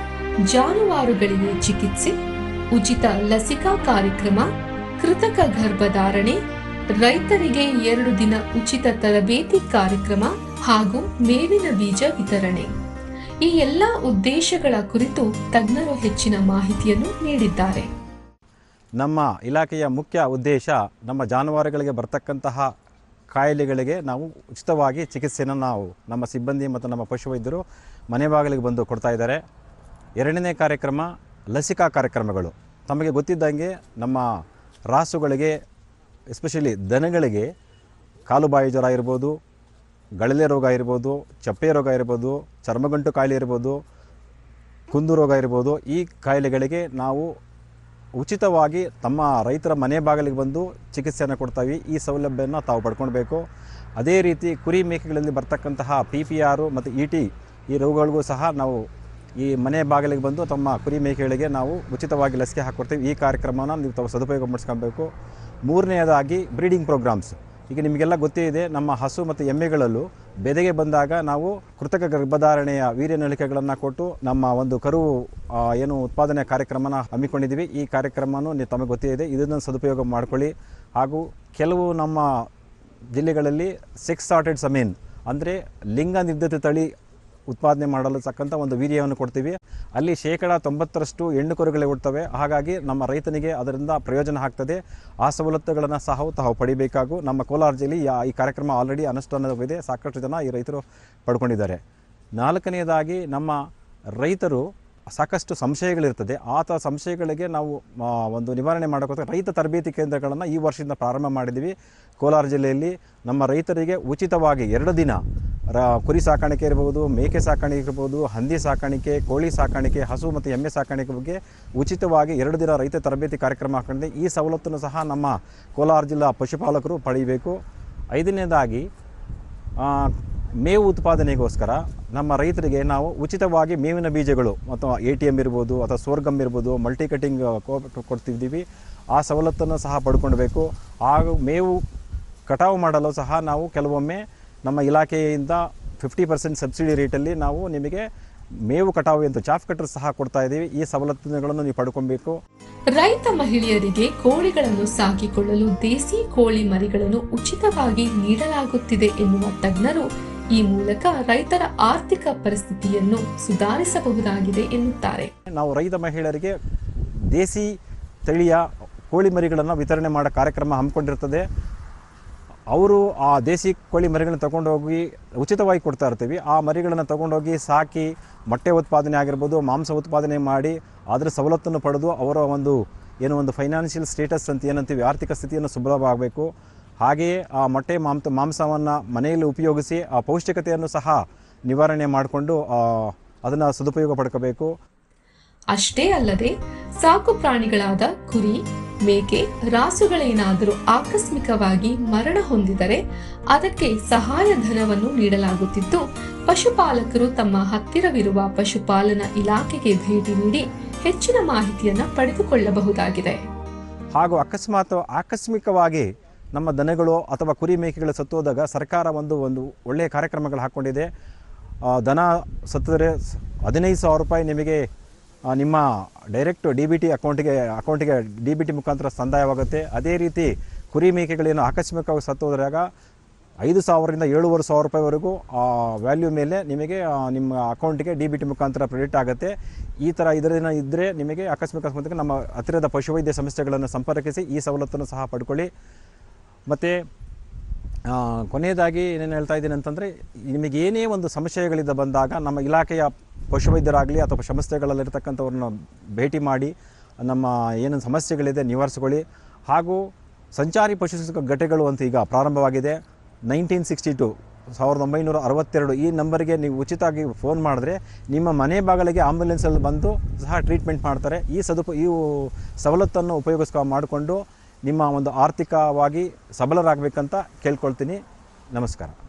ಜಾನುವಾರುಗಳಿಗೆ ಚಿಕಿತ್ಸೆ, ಉಚಿತ ಲಸಿಕಾ ಕಾರ್ಯಕ್ರಮ, ಕೃತಕ ಗರ್ಭಧಾರಣೆ ರೈತರಿಗೆ ಎರಡು ದಿನ ಉಚಿತ ತರಬೇತಿ ಕಾರ್ಯಕ್ರಮ ಹಾಗೂ ಮೇವಿನ ಬೀಜ ವಿತರಣೆ. ಈ ಎಲ್ಲ ಉದ್ದೇಶಗಳ ಕುರಿತು ತಜ್ಞರು ಹೆಚ್ಚಿನ ಮಾಹಿತಿಯನ್ನು ನೀಡಿದ್ದಾರೆ. ನಮ್ಮ ಇಲಾಖೆಯ ಮುಖ್ಯ ಉದ್ದೇಶ ನಮ್ಮ ಜಾನುವಾರುಗಳಿಗೆ ಬರ್ತಕ್ಕಂತಹ ಕಾಯಿಲೆಗಳಿಗೆ ನಾವು ಉಚಿತವಾಗಿ ಚಿಕಿತ್ಸೆಯನ್ನು ನಾವು ನಮ್ಮ ಸಿಬ್ಬಂದಿ ಮತ್ತು ನಮ್ಮ ಪಶುವೈದ್ಯರು ಮನೆ ಬಾಗಿಲಿಗೆ ಬಂದು ಕೊಡ್ತಾ ಇದ್ದಾರೆ. ಎರಡನೇ ಕಾರ್ಯಕ್ರಮ ಲಸಿಕಾ ಕಾರ್ಯಕ್ರಮಗಳು. ತಮಗೆ ಗೊತ್ತಿದ್ದಂಗೆ ನಮ್ಮ ರಾಸುಗಳಿಗೆ ಎಸ್ಪೆಷಲಿ ದನಗಳಿಗೆ ಕಾಲುಬಾಯಿ ಜ್ವರ ಇರ್ಬೋದು, ಗಳಲೆ ರೋಗ ಇರ್ಬೋದು, ಚಪ್ಪೆ ರೋಗ ಇರ್ಬೋದು, ಚರ್ಮಗಂಟು ಕಾಯಿಲೆ ಇರ್ಬೋದು, ಕುಂದು ರೋಗ ಇರ್ಬೋದು, ಈ ಕಾಯಿಲೆಗಳಿಗೆ ನಾವು ಉಚಿತವಾಗಿ ತಮ್ಮ ರೈತರ ಮನೆ ಬಾಗಿಲಿಗೆ ಬಂದು ಚಿಕಿತ್ಸೆಯನ್ನು ಕೊಡ್ತಾವೆ. ಈ ಸೌಲಭ್ಯವನ್ನು ತಾವು ಪಡ್ಕೊಳ್ಬೇಕು. ಅದೇ ರೀತಿ ಕುರಿ ಮೇಕೆಗಳಲ್ಲಿ ಬರ್ತಕ್ಕಂತಹ ಪಿ ಪಿ ಆರು ಮತ್ತು ಇ ಟಿ ಈ ರೋಗಗಳಿಗೂ ಸಹ ನಾವು ಈ ಮನೆ ಬಾಗಿಲಿಗೆ ಬಂದು ತಮ್ಮ ಕುರಿ ಮೇಕೆಗಳಿಗೆ ನಾವು ಉಚಿತವಾಗಿ ಲಸಿಕೆ ಹಾಕ್ಕೊಡ್ತೀವಿ. ಈ ಕಾರ್ಯಕ್ರಮನ ನೀವು ತಾವು ಸದುಪಯೋಗ ಮಾಡಿಸ್ಕೊಬೇಕು ಮೂರನೆಯದಾಗಿ ಬ್ರೀಡಿಂಗ್ ಪ್ರೋಗ್ರಾಮ್ಸ್ ಈಗ ನಿಮಗೆಲ್ಲ ಗೊತ್ತೇ ಇದೆ, ನಮ್ಮ ಹಸು ಮತ್ತು ಎಮ್ಮೆಗಳಲ್ಲೂ ಬೆದೆಗೆ ಬಂದಾಗ ನಾವು ಕೃತಕ ಗರ್ಭಧಾರಣೆಯ ವೀರ್ಯನಳಿಕೆಗಳನ್ನು ಕೊಟ್ಟು ನಮ್ಮ ಒಂದು ಕರು ಏನು ಉತ್ಪಾದನೆ ಕಾರ್ಯಕ್ರಮನ ಹಮ್ಮಿಕೊಂಡಿದ್ದೀವಿ. ಈ ಕಾರ್ಯಕ್ರಮನೂ ತಮಗೆ ಗೊತ್ತೇ ಇದೆ. ಇದನ್ನು ಸದುಪಯೋಗ ಮಾಡ್ಕೊಳ್ಳಿ. ಹಾಗೂ ಕೆಲವು ನಮ್ಮ ಜಿಲ್ಲೆಗಳಲ್ಲಿ ಸೆಕ್ಸ್ ಸಾರ್ಟೆಡ್ ಸಮೀನ್ ಅಂದರೆ ಲಿಂಗ ನಿರ್ಧತೆ ತಳಿ ಉತ್ಪಾದನೆ ಮಾಡಲು ತಕ್ಕಂಥ ಒಂದು ವೀರ್ಯವನ್ನು ಕೊಡ್ತೀವಿ. ಅಲ್ಲಿ ಶೇಕಡ ತೊಂಬತ್ತರಷ್ಟು ಹೆಣ್ಣು ಕರುಗಳೇ ಹುಡ್ತವೆ ಹಾಗಾಗಿ ನಮ್ಮ ರೈತನಿಗೆ ಅದರಿಂದ ಪ್ರಯೋಜನ ಆಗ್ತದೆ. ಆ ಸವಲತ್ತುಗಳನ್ನು ಸಹ ತಾವು ಪಡಿಬೇಕಾಗು. ನಮ್ಮ ಕೋಲಾರ ಜಿಲ್ಲೆ ಈ ಕಾರ್ಯಕ್ರಮ ಆಲ್ರೆಡಿ ಅನುಷ್ಠಾನವಿದೆ. ಸಾಕಷ್ಟು ಜನ ಈ ರೈತರು ಪಡ್ಕೊಂಡಿದ್ದಾರೆ. ನಾಲ್ಕನೆಯದಾಗಿ ನಮ್ಮ ರೈತರು ಸಾಕಷ್ಟು ಸಂಶಯಗಳಿರ್ತದೆ. ಆ ಥರ ಸಂಶಯಗಳಿಗೆ ನಾವು ಒಂದು ನಿವಾರಣೆ ಮಾಡೋಕ್ಕೋಸ್ಕರ ರೈತ ತರಬೇತಿ ಕೇಂದ್ರಗಳನ್ನು ಈ ವರ್ಷದಿಂದ ಪ್ರಾರಂಭ ಮಾಡಿದ್ದೀವಿ ಕೋಲಾರ ಜಿಲ್ಲೆಯಲ್ಲಿ ನಮ್ಮ ರೈತರಿಗೆ ಉಚಿತವಾಗಿ ಎರಡು ದಿನ, ರ, ಕುರಿ ಸಾಕಾಣಿಕೆ ಇರ್ಬೋದು, ಮೇಕೆ ಸಾಕಾಣಿಕೆ ಇರ್ಬೋದು, ಹಂದಿ ಸಾಕಾಣಿಕೆ, ಕೋಳಿ ಸಾಕಾಣಿಕೆ, ಹಸು ಮತ್ತು ಎಮ್ಮೆ ಸಾಕಾಣಿಕೆ ಬಗ್ಗೆ ಉಚಿತವಾಗಿ ಎರಡು ದಿನ ರೈತ ತರಬೇತಿ ಕಾರ್ಯಕ್ರಮ ಹಾಕೊಂಡಿದೆ. ಈ ಸವಲತ್ತನ್ನು ಸಹ ನಮ್ಮ ಕೋಲಾರ ಜಿಲ್ಲಾ ಪಶುಪಾಲಕರು ಪಡೆಯಬೇಕು. ಐದನೇದಾಗಿ ಮೇವು ಉತ್ಪಾದನೆಗೋಸ್ಕರ ನಮ್ಮ ರೈತರಿಗೆ ನಾವು ಉಚಿತವಾಗಿ ಮೇವಿನ ಬೀಜಗಳು, ಅಥವಾ ಎ ಟಿ ಎಂ ಇರ್ಬೋದು, ಅಥವಾ ಸೋರ್ಗಮ್ ಇರ್ಬೋದು ಮಲ್ಟಿ ಕಟಿಂಗ್ ಕೊಡ್ತಿದ್ದೀವಿ. ಆ ಸವಲತ್ತನ್ನು ಸಹ ಪಡ್ಕೊಳ್ಬೇಕು ಹಾಗೂ ಮೇವು ಕಟಾವು ಮಾಡಲು ಸಹ ನಾವು ಕೆಲವೊಮ್ಮೆ ನಮ್ಮ ಇಲಾಖೆಯಿಂದ ಫಿಫ್ಟಿ ಪರ್ಸೆಂಟ್ ಸಬ್ಸಿಡಿ ರೇಟಲ್ಲಿ ನಾವು ನಿಮಗೆ ಮೇವು ಕಟಾವು ಎಂದು ಚಾಫ್ ಕಟ್ಟರ್ ಸಹ ಕೊಡ್ತಾ ಇದ್ದೀವಿ. ಈ ಸವಲತ್ತುಗಳನ್ನು ನೀವು ಪಡ್ಕೊಬೇಕು. ರೈತ ಮಹಿಳೆಯರಿಗೆ ಕೋಳಿಗಳನ್ನು ಸಾಕಿಕೊಳ್ಳಲು ದೇಸಿ ಕೋಳಿ ಮರಿಗಳನ್ನು ಉಚಿತವಾಗಿ ನೀಡಲಾಗುತ್ತಿದೆ ಎನ್ನುವ ತಜ್ಞರು ಈ ಮೂಲಕ ರೈತರ ಆರ್ಥಿಕ ಪರಿಸ್ಥಿತಿಯನ್ನು ಸುಧಾರಿಸಬಹುದಾಗಿದೆ ಎನ್ನುತ್ತಾರೆ. ನಾವು ರೈತ ಮಹಿಳೆಯರಿಗೆ ದೇಸಿ ತಳಿಯ ಕೋಳಿ ಮರಿಗಳನ್ನು ವಿತರಣೆ ಮಾಡೋ ಕಾರ್ಯಕ್ರಮ ಹಮ್ಮಿಕೊಂಡಿರ್ತದೆ. ಅವರು ಆ ದೇಸಿ ಕೋಳಿ ಮರಿಗಳನ್ನ ತಗೊಂಡೋಗಿ ಉಚಿತವಾಗಿ ಕೊಡ್ತಾ ಇರ್ತೀವಿ. ಆ ಮರಿಗಳನ್ನು ತಗೊಂಡೋಗಿ ಸಾಕಿ ಮೊಟ್ಟೆ ಉತ್ಪಾದನೆ ಆಗಿರ್ಬೋದು, ಮಾಂಸ ಉತ್ಪಾದನೆ ಮಾಡಿ ಅದರ ಸವಲತ್ತನ್ನು ಪಡೆದು ಅವರ ಒಂದು ಏನೋ ಒಂದು ಫೈನಾನ್ಷಿಯಲ್ ಸ್ಟೇಟಸ್ ಅಂತ ಏನಂತೀವಿ, ಆರ್ಥಿಕ ಸ್ಥಿತಿಯನ್ನು ಸುಲಭ ಹಾಗೆಯೇ ಆ ಮೊಟ್ಟೆ ಮಾಂಸ ಮಾಂಸವನ್ನು ಮನೆಯಲ್ಲಿ ಉಪಯೋಗಿಸಿ ಆ ಪೌಷ್ಟಿಕತೆಯನ್ನು ಸಹ ನಿವಾರಣೆ ಮಾಡಿಕೊಂಡು ಅದನ್ನು ಸದುಪಯೋಗ ಪಡ್ಕೋಬೇಕು. ಅಷ್ಟೇ ಅಲ್ಲದೆ ಸಾಕು ಪ್ರಾಣಿಗಳಾದ ಕುರಿ ಮೇಕೆ ರಾಸುಗಳೇನಾದರೂ ಆಕಸ್ಮಿಕವಾಗಿ ಮರಣ ಹೊಂದಿದರೆ ಅದಕ್ಕೆ ಸಹಾಯ ಧನವನ್ನು ನೀಡಲಾಗುತ್ತಿದ್ದು ಪಶುಪಾಲಕರು ತಮ್ಮ ಹತ್ತಿರವಿರುವ ಪಶುಪಾಲನಾ ಇಲಾಖೆಗೆ ಭೇಟಿ ನೀಡಿ ಹೆಚ್ಚಿನ ಮಾಹಿತಿಯನ್ನು ಪಡೆದುಕೊಳ್ಳಬಹುದಾಗಿದೆ. ಹಾಗೂ ಅಕಸ್ಮಾತ್ ಆಕಸ್ಮಿಕವಾಗಿ ನಮ್ಮ ದನಗಳು ಅಥವಾ ಕುರಿ ಮೇಕೆಗಳು ಸತ್ತೋದಾಗ ಸರ್ಕಾರ ಒಂದು ಒಂದು ಒಳ್ಳೆಯ ಕಾರ್ಯಕ್ರಮಗಳು ಹಾಕ್ಕೊಂಡಿದೆ. ದನ ಸತ್ತಿದ್ರೆ ಹದಿನೈದು ಸಾವಿರ ರೂಪಾಯಿ ನಿಮಗೆ ನಿಮ್ಮ ಡೈರೆಕ್ಟ್ ಡಿ ಬಿ ಟಿ ಅಕೌಂಟಿಗೆ ಅಕೌಂಟಿಗೆ ಡಿ ಬಿ ಟಿ ಮುಖಾಂತರ ಸಂದಾಯವಾಗುತ್ತೆ. ಅದೇ ರೀತಿ ಕುರಿ ಮೇಕೆಗಳೇನು ಆಕಸ್ಮಿಕವಾಗಿ ಸತ್ತೋದ್ರಾಗ ಐದು ಸಾವಿರದಿಂದ ಏಳುವರೆ ಸಾವಿರ ರೂಪಾಯಿವರೆಗೂ ಆ ವ್ಯಾಲ್ಯೂ ಮೇಲೆ ನಿಮಗೆ ನಿಮ್ಮ ಅಕೌಂಟಿಗೆ ಡಿ ಬಿ ಟಿ ಮುಖಾಂತರ ಕ್ರೆಡಿಟ್ ಆಗುತ್ತೆ. ಈ ಥರ ಇದರಿಂದ ಇದ್ದರೆ ನಿಮಗೆ ಆಕಸ್ಮಿಕ ನಮ್ಮ ಹತ್ತಿರದ ಪಶುವೈದ್ಯ ಸಂಸ್ಥೆಗಳನ್ನು ಸಂಪರ್ಕಿಸಿ ಈ ಸವಲತ್ತನ್ನು ಸಹ ಪಡ್ಕೊಳ್ಳಿ. ಮತ್ತು ಕೊನೆಯದಾಗಿ ಏನೇನು ಹೇಳ್ತಾ ಇದ್ದೀನಿ ಅಂತಂದರೆ, ನಿಮಗೆ ಏನೇ ಒಂದು ಸಮಸ್ಯೆಗಳಿಂದ ಬಂದಾಗ ನಮ್ಮ ಇಲಾಖೆಯ ಪಶುವೈದ್ಯರಾಗಲಿ ಅಥವಾ ಸಂಸ್ಥೆಗಳಲ್ಲಿರ್ತಕ್ಕಂಥವ್ರನ್ನ ಭೇಟಿ ಮಾಡಿ, ನಮ್ಮ ಏನೇನು ಸಮಸ್ಯೆಗಳಿದೆ ನಿವಾರಿಸ್ಕೊಳ್ಳಿ. ಹಾಗೂ ಸಂಚಾರಿ ಪಶು ಘಟೆಗಳು ಅಂತ ಈಗ ಪ್ರಾರಂಭವಾಗಿದೆ. ನೈನ್ಟೀನ್ ಸಿಕ್ಸ್ಟಿ ಟು, ಸಾವಿರದ ಒಂಬೈನೂರ ಅರವತ್ತೆರಡು ಈ ನಂಬರ್ಗೆ ನೀವು ಉಚಿತವಾಗಿ ಫೋನ್ ಮಾಡಿದ್ರೆ ನಿಮ್ಮ ಮನೆ ಬಾಗಿಲಿಗೆ ಆಂಬ್ಯುಲೆನ್ಸಲ್ಲಿ ಬಂದು ಸಹ ಟ್ರೀಟ್ಮೆಂಟ್ ಮಾಡ್ತಾರೆ. ಈ ಸದುಪ, ಈ ಸವಲತ್ತನ್ನು ಉಪಯೋಗಿಸ್ಕೊ, ಮಾಡಿಕೊಂಡು ನಿಮ್ಮ ಒಂದು ಆರ್ಥಿಕವಾಗಿ ಸಬಲರಾಗಬೇಕಂತ ಕೇಳ್ಕೊಳ್ತೀನಿ. ನಮಸ್ಕಾರ.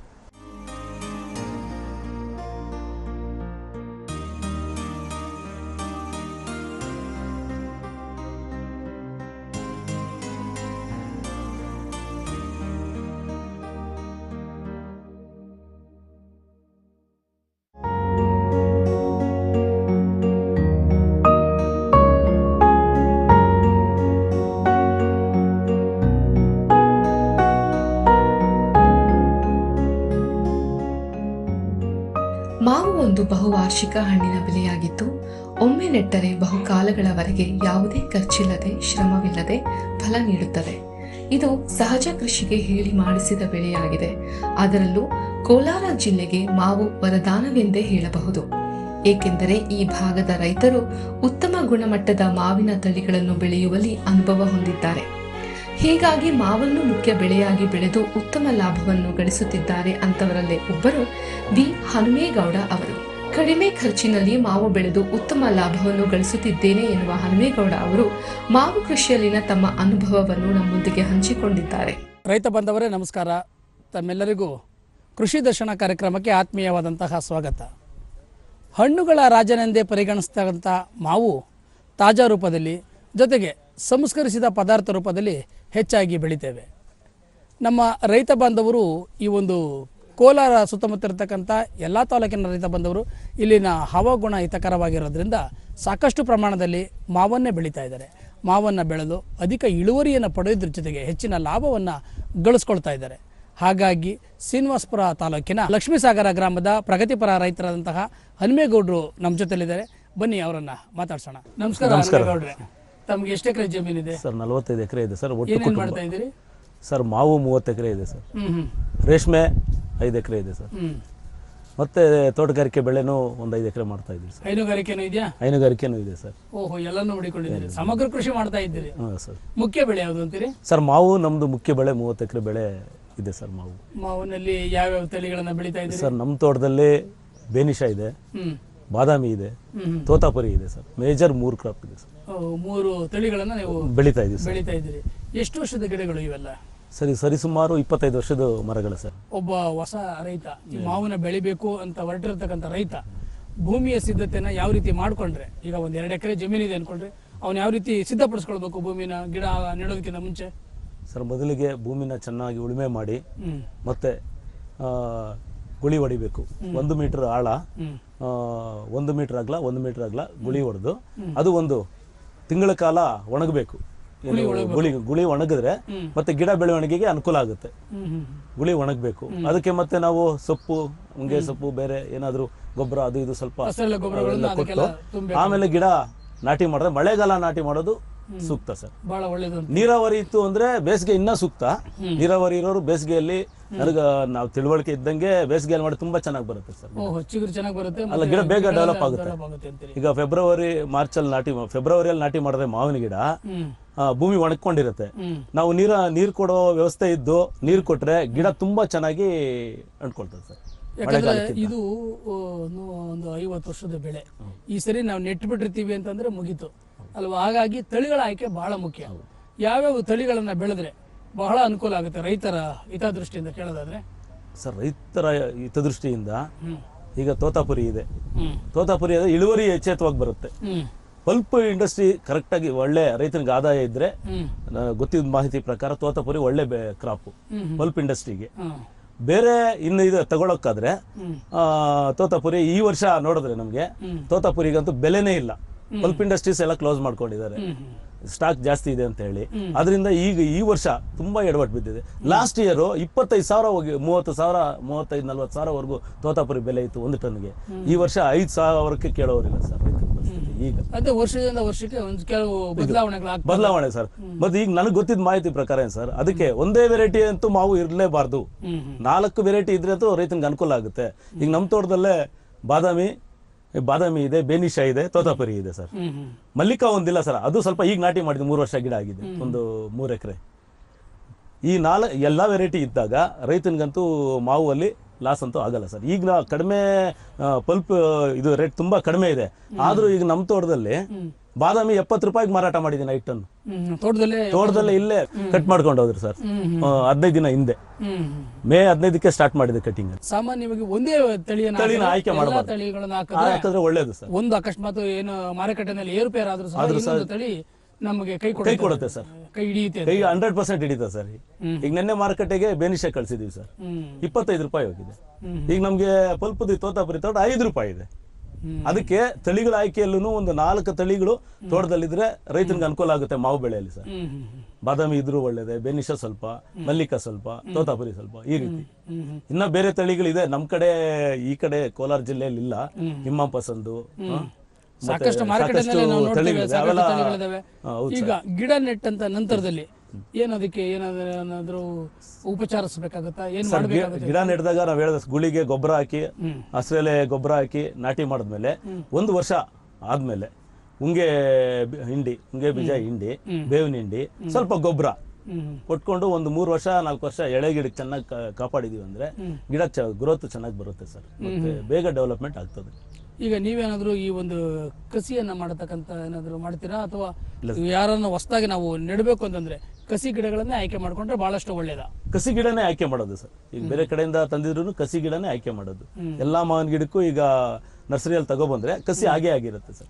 ಒಂದು ಬಹುವಾರ್ಷಿಕ ಹಣ್ಣಿನ ಬೆಲೆಯಾಗಿದ್ದು, ಒಮ್ಮೆ ನೆಟ್ಟರೆ ಬಹುಕಾಲಗಳವರೆಗೆ ಯಾವುದೇ ಖರ್ಚಿಲ್ಲದೆ, ಶ್ರಮವಿಲ್ಲದೆ ಫಲ ನೀಡುತ್ತದೆ. ಇದು ಸಹಜ ಕೃಷಿಗೆ ಹೇಳಿ ಮಾಡಿಸಿದ ಬೆಳೆಯಾಗಿದೆ. ಅದರಲ್ಲೂ ಕೋಲಾರ ಜಿಲ್ಲೆಗೆ ಮಾವು ವರದಾನವೆಂದೇ ಹೇಳಬಹುದು. ಏಕೆಂದರೆ ಈ ಭಾಗದ ರೈತರು ಉತ್ತಮ ಗುಣಮಟ್ಟದ ಮಾವಿನ ತಳಿಗಳನ್ನು ಬೆಳೆಯುವಲ್ಲಿ ಅನುಭವ ಹೊಂದಿದ್ದಾರೆ. ಹೀಗಾಗಿ ಮಾವನ್ನು ಮುಖ್ಯ ಬೆಳೆಯಾಗಿ ಬೆಳೆದು ಉತ್ತಮ ಲಾಭವನ್ನು ಗಳಿಸುತ್ತಿದ್ದಾರೆ ಅಂತವರಲ್ಲೇ ಒಬ್ಬರು ವಿ ಹನುಮೇಗೌಡ ಅವರು. ಕಡಿಮೆ ಖರ್ಚಿನಲ್ಲಿ ಮಾವು ಬೆಳೆದು ಉತ್ತಮ ಲಾಭವನ್ನು ಗಳಿಸುತ್ತಿದ್ದೇನೆ ಎನ್ನುವ ಹನುಮೇಗೌಡ ಅವರು ಮಾವು ಕೃಷಿಯಲ್ಲಿನ ತಮ್ಮ ಅನುಭವವನ್ನು ನಮ್ಮೊಂದಿಗೆ ಹಂಚಿಕೊಂಡಿದ್ದಾರೆ. ರೈತ ಬಂದವರೇ ನಮಸ್ಕಾರ. ತಮ್ಮೆಲ್ಲರಿಗೂ ಕೃಷಿ ದರ್ಶನ ಕಾರ್ಯಕ್ರಮಕ್ಕೆ ಆತ್ಮೀಯವಾದಂತಹ ಸ್ವಾಗತ. ಹಣ್ಣುಗಳ ರಾಜನೆಂದೇ ಪರಿಗಣಿಸ್ತಕ್ಕಂಥ ಮಾವು ತಾಜಾ ರೂಪದಲ್ಲಿ, ಜೊತೆಗೆ ಸಂಸ್ಕರಿಸಿದ ಪದಾರ್ಥ ರೂಪದಲ್ಲಿ ಹೆಚ್ಚಾಗಿ ಬೆಳಿತೇವೆ. ನಮ್ಮ ರೈತ ಬಾಂಧವರು ಈ ಒಂದು ಕೋಲಾರ ಸುತ್ತಮುತ್ತ ಇರತಕ್ಕಂಥ ಎಲ್ಲ ತಾಲೂಕಿನ ರೈತ ಬಂದವರು ಇಲ್ಲಿನ ಹವಾಗುಣ ಹಿತಕರವಾಗಿರೋದ್ರಿಂದ ಸಾಕಷ್ಟು ಪ್ರಮಾಣದಲ್ಲಿ ಮಾವನ್ನೇ ಬೆಳೀತಾ ಇದ್ದಾರೆ. ಮಾವನ್ನು ಬೆಳೆದು ಅಧಿಕ ಇಳುವರಿಯನ್ನು ಪಡೆಯೋದ್ರ ಜೊತೆಗೆ ಹೆಚ್ಚಿನ ಲಾಭವನ್ನು ಗಳಿಸ್ಕೊಳ್ತಾ ಇದ್ದಾರೆ. ಹಾಗಾಗಿ ಶ್ರೀನಿವಾಸಪುರ ತಾಲೂಕಿನ ಲಕ್ಷ್ಮೀಸಾಗರ ಗ್ರಾಮದ ಪ್ರಗತಿಪರ ರೈತರಾದಂತಹ ಹನುಮೇಗೌಡರು ನಮ್ಮ ಜೊತೆಲಿದ್ದಾರೆ ಬನ್ನಿ ಅವರನ್ನ ಮಾತಾಡ್ಸೋಣ. ನಮಸ್ಕಾರ ನಮಸ್ಕಾರ. ತಮ್ಗೆ ಎಷ್ಟು ಎಕರೆ ಜಮೀನಿದೆ ಸರ್ ನಲವತ್ತೈದು ಎಕರೆ ಇದೆ ಸರ್ ಒಟ್ಟು ಮಾಡ್ತಾ ಇದ್ದೀರಿ? ಸರ್ ಮಾವು ಮೂವತ್ತು ಎಕರೆ ಇದೆ ಸರ್. ರೇಷ್ಮೆ ಐದು ಎಕರೆ ಇದೆ ಸರ್. ಮತ್ತೆ ತೋಟಗಾರಿಕೆ ಬೆಳೆನೂ ಒಂದು ಐದು ಎಕರೆ ಮಾಡ್ತಾ ಇದ್ದೀವಿ ಸರ್. ಹೈನುಗಾರಿಕೆನೂ ಇದೆಯಾ? ಹೈನುಗಾರಿಕೆನೂ ಇದೆ ಸರ್. ಓಹೋ ಎಲ್ಲಾನು ನೋಡಿಕೊಂಡಿದ್ದೀರಿ. ಸಮಗ್ರ ಕೃಷಿ ಮಾಡ್ತಾ ಇದ್ದೀರಿ. ಹಾಂ ಸರ್. ಮುಖ್ಯ ಬೆಳೆ ಯಾವುದು ಅಂತೀರಿ? ಸರ್ ಮಾವು ನಮ್ಮದು ಮುಖ್ಯ ಬೆಳೆ ಮೂವತ್ತು ಎಕರೆ ಬೆಳೆ ಇದೆ ಸರ್ ಮಾವು. ಮಾವಿನಲ್ಲಿ ಯಾವ್ಯಾವ ತಳಿಗಳನ್ನ ಬೆಳೀತಾ ಇದ್ದೀರಿ? ಸರ್ ನಮ್ಮ ತೋಟದಲ್ಲಿ ಬೇನಿಷ ಇದೆ ಬಾದಾಮಿ ಇದೆ ತೋತಾಪುರಿ ಇದೆ ಸರ್. ಮೇಜರ್ ಮೂರು ಕ್ರಾಪ್ ಇದೆ ಸರ್. ಮೂರು ತಳಿಗಳನ್ನ ನೀವು ಬೆಳೀತಾ ಸರ್. ಬೆಳೀತಾ ಇದ್ದೀರಿ. ಎಷ್ಟು ವರ್ಷದ ಗಿಡಗಳು ಇವೆಲ್ಲ? ಸರಿ ಸರಿ ಸುಮಾರು ಇಪ್ಪತ್ತೈದು ವರ್ಷದ ಮರಗಳು ಸರ್. ಒಬ್ಬ ಹೊಸ ರೈತ ಈ ಮಾವಿನ ಬೆಳಿಬೇಕು ಅಂತ ಹೊರಟಿರ್ತಕ್ಕಂಥ ರೈತ ಭೂಮಿಯ ಸಿದ್ಧತೆನ ಯಾವ ರೀತಿ ಮಾಡ್ಕೊಂಡ್ರೆ? ಈಗ ಒಂದ್ ಎರಡು ಎಕರೆ ಜಮೀನಿದೆ ಅನ್ಕೊಂಡ್ರೆ ಅವ್ನು ಯಾವ ರೀತಿ ಸಿದ್ಧಪಡಿಸ್ಕೊಳ್ಬೇಕು ಭೂಮಿನ ಗಿಡ ನೆಡೋದಕ್ಕಿಂತ ಮುಂಚೆ? ಸರ್ ಮೊದಲಿಗೆ ಭೂಮಿನ ಚೆನ್ನಾಗಿ ಉಳುಮೆ ಮಾಡಿ ಹ್ಮ್. ಮತ್ತೆ ಆ, ಗುಳಿ ಹೊಡಿಬೇಕು ಒಂದು ಮೀಟರ್ ಆಳ ಆ, ಒಂದು ಮೀಟರ್ ಅಗಲ ಒಂದು ಮೀಟರ್ ಅಗಲ ಗುಳಿ ಹೊಡೆದು ಅದು ಒಂದು ತಿಂಗಳ ಕಾಲ ಒಣಗಬೇಕು. ಗುಳಿ ಗುಳಿ ಒಣಗಿದ್ರೆ ಮತ್ತೆ ಗಿಡ ಬೆಳವಣಿಗೆಗೆ ಅನುಕೂಲ ಆಗುತ್ತೆ. ಗುಳಿ ಒಣಗಬೇಕು. ಅದಕ್ಕೆ ಮತ್ತೆ ನಾವು ಸೊಪ್ಪು ಹುಂಗೆ ಸೊಪ್ಪು ಬೇರೆ ಏನಾದರೂ ಗೊಬ್ಬರ ಅದು ಇದು ಸ್ವಲ್ಪ ಕೊಟ್ಟು ಆಮೇಲೆ ಗಿಡ ನಾಟಿ ಮಾಡಿದ್ರೆ ಮಳೆಗಾಲ ನಾಟಿ ಮಾಡೋದು ಸೂಕ್ತ ಸರ್. ಬಹಳ ಒಳ್ಳೇದು ನೀರಾವರಿ ಇತ್ತು ಅಂದ್ರೆ ಬೇಸಿಗೆ ಇನ್ನೂ ಸೂಕ್ತ. ನೀರಾವರಿ ಇರೋರು ಬೇಸಿಗೆಯಲ್ಲಿ ನನಗ ನಾವು ತಿಳುವಳಿಕೆ ಇದ್ದಂಗೆ ಬೇಸಿಗೆಯಲ್ಲಿ ಮಾಡಿ ತುಂಬಾ ಚೆನ್ನಾಗಿ ಬರುತ್ತೆ ಸರ್. ಚಿಗುರು ಚೆನ್ನಾಗಿ ಬರುತ್ತೆ ಅಲ್ಲ ಗಿಡ ಬೇಗ ಡೆವಲಪ್ ಆಗುತ್ತೆ. ಈಗ ಫೆಬ್ರವರಿ ಮಾರ್ಚ್ ಅಲ್ಲಿ ನಾಟಿ ಫೆಬ್ರವರಿಯಲ್ಲಿ ನಾಟಿ ಮಾಡಿದ್ರೆ ಮಾವಿನ ಗಿಡ ಭೂಮಿ ಒಣಕೊಂಡಿರುತ್ತೆ ನಾವು ನೀರ ನೀರ್ ಕೊಡೋ ವ್ಯವಸ್ಥೆ ಇದ್ದು ನೀರು ಕೊಟ್ರೆ ಗಿಡ ತುಂಬಾ ಚೆನ್ನಾಗಿ ಅಂಟ್ಕೊಳ್ತದೆ ಸರ್. ಇದು ಒಂದು ಐವತ್ತು ವರ್ಷದ ಬೆಳೆ. ಈ ಸರಿ ನಾವು ನೆಟ್ ಬಿಟ್ಟಿರ್ತೀವಿ ಅಂತಂದ್ರೆ ಮುಗೀತು. ಅಲ್ವಾ? ಹಾಗಾಗಿ ತಳಿಗಳ ಆಯ್ಕೆ ಬಹಳ ಮುಖ್ಯ. ಯಾವ್ಯಾವ ತಳಿಗಳನ್ನ ಬೆಳೆದ್ರೆ ಬಹಳ ಅನುಕೂಲ ಆಗುತ್ತೆ ರೈತರ ಹಿತದೃಷ್ಟಿಯಿಂದ ಕೇಳೋದಾದ್ರೆ. ಸರ್ ರೈತರ ಹಿತದೃಷ್ಟಿಯಿಂದ ಈಗ ತೋತಾಪುರಿ ಇದೆ. ತೋತಾಪುರಿ ಅದು ಇಳುವರಿ ಎಚ್ಚೆತ್ತವಾಗಿ ಬರುತ್ತೆ. ಪಲ್ಪ್ ಇಂಡಸ್ಟ್ರಿ ಕರೆಕ್ಟಾಗಿ ಒಳ್ಳೆ ರೈತನಿಗೆ ಆದಾಯ ಇದ್ರೆ ಗೊತ್ತಿದ ಗೊತ್ತಿದ್ದ ಮಾಹಿತಿ ಪ್ರಕಾರ ತೋತಾಪುರಿ ಒಳ್ಳೆ ಕ್ರಾಪ್. ಪಲ್ಪ್ ಇಂಡಸ್ಟ್ರಿಗೆ. ಬೇರೆ ಇನ್ನು ಇದು ತಗೊಳಕ್ಕಾದ್ರೆ ತೋತಾಪುರಿ ಈ ವರ್ಷ ನೋಡಿದ್ರೆ ನಮಗೆ. ತೋತಾಪುರಿಗಂತೂ ಬೆಲೆನೇ ಇಲ್ಲ. ಪಲ್ಪ್ ಇಂಡಸ್ಟ್ರೀಸ್ ಎಲ್ಲ ಕ್ಲೋಸ್ ಮಾಡ್ಕೊಂಡಿದ್ದಾರೆ. ಸ್ಟಾಕ್ ಜಾಸ್ತಿ ಇದೆ ಅಂತ ಹೇಳಿ ಅದರಿಂದ ಈಗ ಈ ವರ್ಷ ತುಂಬಾ ಎಡವಟ್ಟು ಬಿದ್ದಿದೆ. ಲಾಸ್ಟ್ ಇಯರ್ ಇಪ್ಪತ್ತೈದು ಸಾವಿರ ಹೋಗಿ ಮೂವತ್ತು ಸಾವಿರ ಮೂವತ್ತೈದು ನಲ್ವತ್ತು ಸಾವಿರವರೆಗೂ ತೋತಾಪುರಿ ಬೆಲೆ ಇತ್ತು ಒಂದು ಟನ್ಗೆ. ಈ ವರ್ಷ ಐದು ಸಾವಿರಕ್ಕೆ ಕೇಳೋರಿಲ್ಲ ಸರ್. ಈಗ. ಅದೇ ವರ್ಷದಿಂದ ವರ್ಷಕ್ಕೆ ಒಂದು ಕೆಲವು ಬದಲಾವಣೆಗಳಾಗ್ತವೆ ಬದಲಾವಣೆ ಸರ್. ಮತ್ತೆ ಈಗ ನನಗೆ ಗೊತ್ತಿದ್ದ ಮಾಹಿತಿ ಪ್ರಕಾರ ಏನು ಸರ್ ಅದಕ್ಕೆ ಒಂದೇ ವೆರೈಟಿ ಅಂತೂ ಮಾವು ಇರಲೇಬಾರ್ದು. ನಾಲ್ಕು ವೆರೈಟಿ ಇದ್ರೆ ಅಂತೂ ರೈತನಿಗೆ ಅನುಕೂಲ ಆಗುತ್ತೆ. ಈಗ ನಮ್ಮ ತೋಟದಲ್ಲೇ ಬಾದಾಮಿ ಬಾದಾಮಿ ಇದೆ ಬೇನಿಷಾ ಇದೆ ತೋತಾಪುರಿ ಇದೆ ಸರ್. ಮಲ್ಲಿಕಾ ಒಂದಿಲ್ಲ ಸರ್. ಅದು ಸ್ವಲ್ಪ ಈಗ ನಾಟಿ ಮಾಡಿದ್ದು ಮೂರು ವರ್ಷ ಗಿಡ ಆಗಿದೆ ಒಂದು ಮೂರು ಎಕರೆ. ಈ ನಾಲ್ ಎಲ್ಲ ವೆರೈಟಿ ಇದ್ದಾಗ ರೈತನಿಗಂತೂ ಮಾವು ಅಲ್ಲಿ ಲಾಸ್ ಅಂತೂ ಆಗಲ್ಲ ಸರ್. ಈಗ ಕಡಿಮೆ ಪಲ್ಪ್ ಇದು ರೇಟ್ ತುಂಬಾ ಕಡಿಮೆ ಇದೆ. ಆದ್ರೂ ಈಗ ನಮ್ಮ ತೋಟದಲ್ಲಿ ಬಾದಾಮಿ ಎಪ್ಪತ್ತು ರೂಪಾಯಿಗೆ ಮಾರಾಟ ಮಾಡಿದ್ದೀನಿ ಐದು ಟನ್ ತೋಟದಲ್ಲೇ ತೋಟದಲ್ಲೇ ಇಲ್ಲೇ ಕಟ್ ಮಾಡ್ಕೊಂಡು ಹೋದ್ರಿ ಸರ್ ಹದಿನೈದು ದಿನ ಹಿಂದೆ. ಮೇ ಹದಿನೈದಕ್ಕೆ ಸ್ಟಾರ್ಟ್ ಮಾಡಿದೆ ಕಟಿಂಗ್ ಸಾಮಾನ್ಯವಾಗಿ ಒಂದೇ ತಳಿಯ ತಳಿನ ಆಯ್ಕೆ ಮಾಡಬಾರ್ದು. ಹಾಕಿದ್ರೆ ಒಳ್ಳೇದು ಸರ್ ಒಂದು ಅಕಸ್ಮಾತ್ ಏನು ಮಾರುಕಟ್ಟೆನಲ್ಲಿ ಏರುಪೇರಾದ್ರೂ ತಳಿ ನಮಗೆ ಕೈ ಕೈ ಕೊಡುತ್ತೆ. ಸರ್. ಕೈ ಹಿಡಿಯುತ್ತೆ. ಕೈ ಹಂಡ್ರೆಡ್ ಪರ್ಸೆಂಟ್ ಹಿಡಿತ ಸರ್. ಈಗ ನೆನ್ನೆ ಮಾರುಕಟ್ಟೆಗೆ ಬೇನಿಷ ಕಳ್ಸಿದೀವಿ ಸರ್. ಇಪ್ಪತ್ತೈದು ರೂಪಾಯಿ ಹೋಗಿದೆ. ಈಗ ನಮ್ಗೆ ಪಲ್ಪದಿ ತೋತಾಪುರಿ ತೋಟ ಐದು ರೂಪಾಯಿ ಇದೆ. ಅದಕ್ಕೆ ತಳಿಗಳ ಆಯ್ಕೆಯಲ್ಲೂ ಒಂದು ನಾಲ್ಕು ತಳಿಗಳು ತೋಟದಲ್ಲಿದ್ರೆ ರೈತನಿಗೆ ಅನುಕೂಲ ಆಗುತ್ತೆ ಮಾವು ಬೆಳೆಯಲ್ಲಿ ಸರ್. ಬಾದಾಮಿ ಇದ್ರೂ ಒಳ್ಳೇದೆ ಬೆನಿಷ ಸ್ವಲ್ಪ ಮಲ್ಲಿಕ ಸ್ವಲ್ಪ ತೋತಾಪುರಿ ಸ್ವಲ್ಪ ಈ ರೀತಿ. ಇನ್ನ ಬೇರೆ ತಳಿಗಳಿದೆ. ನಮ್ ಕಡೆ ಈ ಕಡೆ ಕೋಲಾರ ಜಿಲ್ಲೆಯಲ್ಲಿ ಇಲ್ಲ ಹಿಮ್ಮ ಪಸಂದು ಹ? ಮತ್ತೆ ಸಾಕಷ್ಟು ಹೌದು ಈಗ ಗಿಡ ನೆಟ್ಟಂತ ನಂತರದಲ್ಲಿ ಏನದಕ್ಕೆ ಏನಾದ್ರು ಉಪಚಾರ ಉಪಚಾರಿಸಬೇಕಾಗತ್ತಾ ಏನ್ ಮಾಡ್ಬೇಕಾಗುತ್ತೆ? ಗಿಡ ನೆಟ್ಟಿದಾಗ ನಾವ್ ಹೇಳಿದ ಗುಳಿಗೆ ಗೊಬ್ಬರ ಹಾಕಿ. ಹಸಿರೆಲೆ ಗೊಬ್ಬರ ಹಾಕಿ ನಾಟಿ ಮಾಡಿದ್ಮೇಲೆ ಒಂದು ವರ್ಷ ಆದ್ಮೇಲೆ ಉಂಗೆ ಹಿಂಡಿ ಉಂಗೆ ಬೀಜ ಹಿಂಡಿ ಬೇವಿನ ಹಿಂಡಿ ಸ್ವಲ್ಪ ಗೊಬ್ಬರ ಕೊಟ್ಕೊಂಡು ಒಂದು ಮೂರು ವರ್ಷ ನಾಲ್ಕು ವರ್ಷ ಎಳೆ ಗಿಡಕ್ಕೆ ಚೆನ್ನಾಗಿ ಕಾಪಾಡಿದೀವಿ ಅಂದ್ರೆ ಗಿಡ ಗ್ರೋತ್ ಚೆನ್ನಾಗಿ ಬರುತ್ತೆ ಸರ್. ಮತ್ತೆ ಬೇಗ ಡೆವಲಪ್ಮೆಂಟ್ ಆಗ್ತದೆ. ಈಗ ನೀವೇನಾದರೂ ಈ ಒಂದು ಕಸಿಯನ್ನ ಮಾಡತಕ್ಕಂತ ಏನಾದರೂ ಮಾಡ್ತೀರಾ? ಅಥವಾ ಯಾರನ್ನ ಹೊಸದಾಗಿ ನಾವು ನೆಡಬೇಕು ಅಂತಂದ್ರೆ ಕಸಿ ಗಿಡಗಳನ್ನೇ ಆಯ್ಕೆ ಮಾಡ್ಕೊಂಡ್ರೆ ಬಹಳಷ್ಟು ಒಳ್ಳೇದ? ಕಸಿ ಗಿಡನೇ ಆಯ್ಕೆ ಮಾಡೋದು ಸರ್. ಈಗ ಬೇರೆ ಕಡೆಯಿಂದ ತಂದಿದ್ರು ಕಸಿ ಗಿಡನೇ ಆಯ್ಕೆ ಮಾಡೋದು. ಎಲ್ಲಾ ಮಾವಿನ ಗಿಡಕ್ಕೂ ಈಗ ನರ್ಸರಿಯಲ್ಲಿ ತಗೊಬಂದ್ರೆ ಕಸಿ ಹಾಗೆ ಆಗಿರುತ್ತೆ ಸರ್.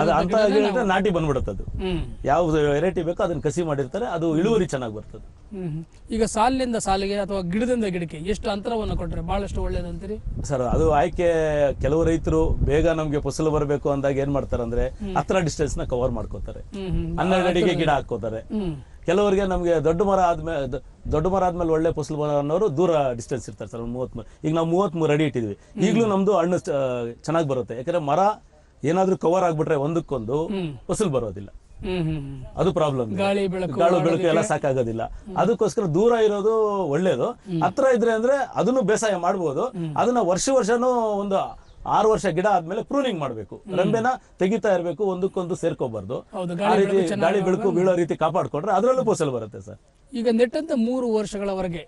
ಅದು ಅಂತ ಗಿಡನೇ ನಾಟಿ ಬಂದ್ಬಿಡುತ್ತೆ ಅದು. ಯಾವ ವೆರೈಟಿ ಬೇಕೋ ಅದನ್ನ ಕಸಿ ಮಾಡಿರ್ತಾರೆ ಅದು ಇಳುವರಿ ಚೆನ್ನಾಗಿ ಬರ್ತದೆ. ಈಗ ಸಾಲಿನಿಂದ ಸಾಲಿಗೆ ಅಥವಾ ಗಿಡದಿಂದ ಗಿಡಕ್ಕೆ ಎಷ್ಟು ಅಂತರವನ್ನು ಕೊಟ್ಟರೆ ಬಹಳಷ್ಟು ಒಳ್ಳೇದಂತೀರಿ? ಸರ್ ಅದು ಆಯ್ಕೆ ಕೆಲವು ರೈತರು ಬೇಗ ನಮ್ಗೆ ಫಸಲು ಬರಬೇಕು ಅಂದಾಗ ಏನ್ ಮಾಡ್ತಾರೆ ಅಂದ್ರೆ ಹತ್ರ ಡಿಸ್ಟೆನ್ಸ್ನ ಕವರ್ ಮಾಡ್ಕೋತಾರೆ. ಹನ್ನೆರಡು ಅಡಿಗೆ ಗಿಡ ಹಾಕೋತಾರೆ ಕೆಲವರಿಗೆ ನಮಗೆ ದೊಡ್ಡ ಮರ ಆದ್ಮೇಲೆ ದೊಡ್ಡ ಮರ ಆದ್ಮೇಲೆ ಒಳ್ಳೆ ಫಸಲು ಬರೋ ಅನ್ನೋರು ದೂರ ಡಿಸ್ಟೆನ್ಸ್ ಇರ್ತಾರೆ ಸರ್ ಮೂವತ್ಮೂರು ಈಗ ನಾವು ಮೂವತ್ಮೂರು ಅಡಿ ಇಟ್ಟಿದ್ವಿ. ಈಗಲೂ ನಮ್ದು ಹಣ್ಣು ಚೆನ್ನಾಗಿ ಬರುತ್ತೆ. ಯಾಕಂದ್ರೆ ಮರ ಏನಾದ್ರೂ ಕವರ್ ಆಗ್ಬಿಟ್ರೆ ಒಂದಕ್ಕೊಂದು ಫಸಲ್ ಬರೋದಿಲ್ಲ. ಅದು ಪ್ರಾಬ್ಲಮ್ ಗಾಳಿ ಬೆಳಕು ಎಲ್ಲ ಸಾಕಾಗೋದಿಲ್ಲ. ಅದಕ್ಕೋಸ್ಕರ ದೂರ ಇರೋದು ಒಳ್ಳೇದು. ಹತ್ರ ಇದ್ರೆ ಅಂದ್ರೆ ಅದನ್ನು ಬೇಸಾಯ ಮಾಡ್ಬೋದು. ಅದನ್ನ ವರ್ಷ ವರ್ಷನೂ ಒಂದು ಆರು ವರ್ಷ ಗಿಡ ಆದ್ಮೇಲೆ ಪ್ರೂನಿಂಗ್ ಮಾಡ್ಬೇಕು. ರೆಂಬೆನ ತೆಗಿತಾ ಇರಬೇಕು ಒಂದಕ್ಕೊಂದು ಸೇರ್ಕೋಬಾರ್ದು. ಆ ಗಾಳಿ ರೀತಿ ಬೆಳಕು ಗಾಳಿ ಬೆಳಕು ಬೀಳೋ ರೀತಿ ಕಾಪಾಡ್ಕೊಂಡ್ರೆ ಅದರಲ್ಲೂ ಫಸಲು ಬರುತ್ತೆ ಸರ್. ಈಗ ನೆಟ್ಟಂತ ಮೂರು ವರ್ಷಗಳವರೆಗೆ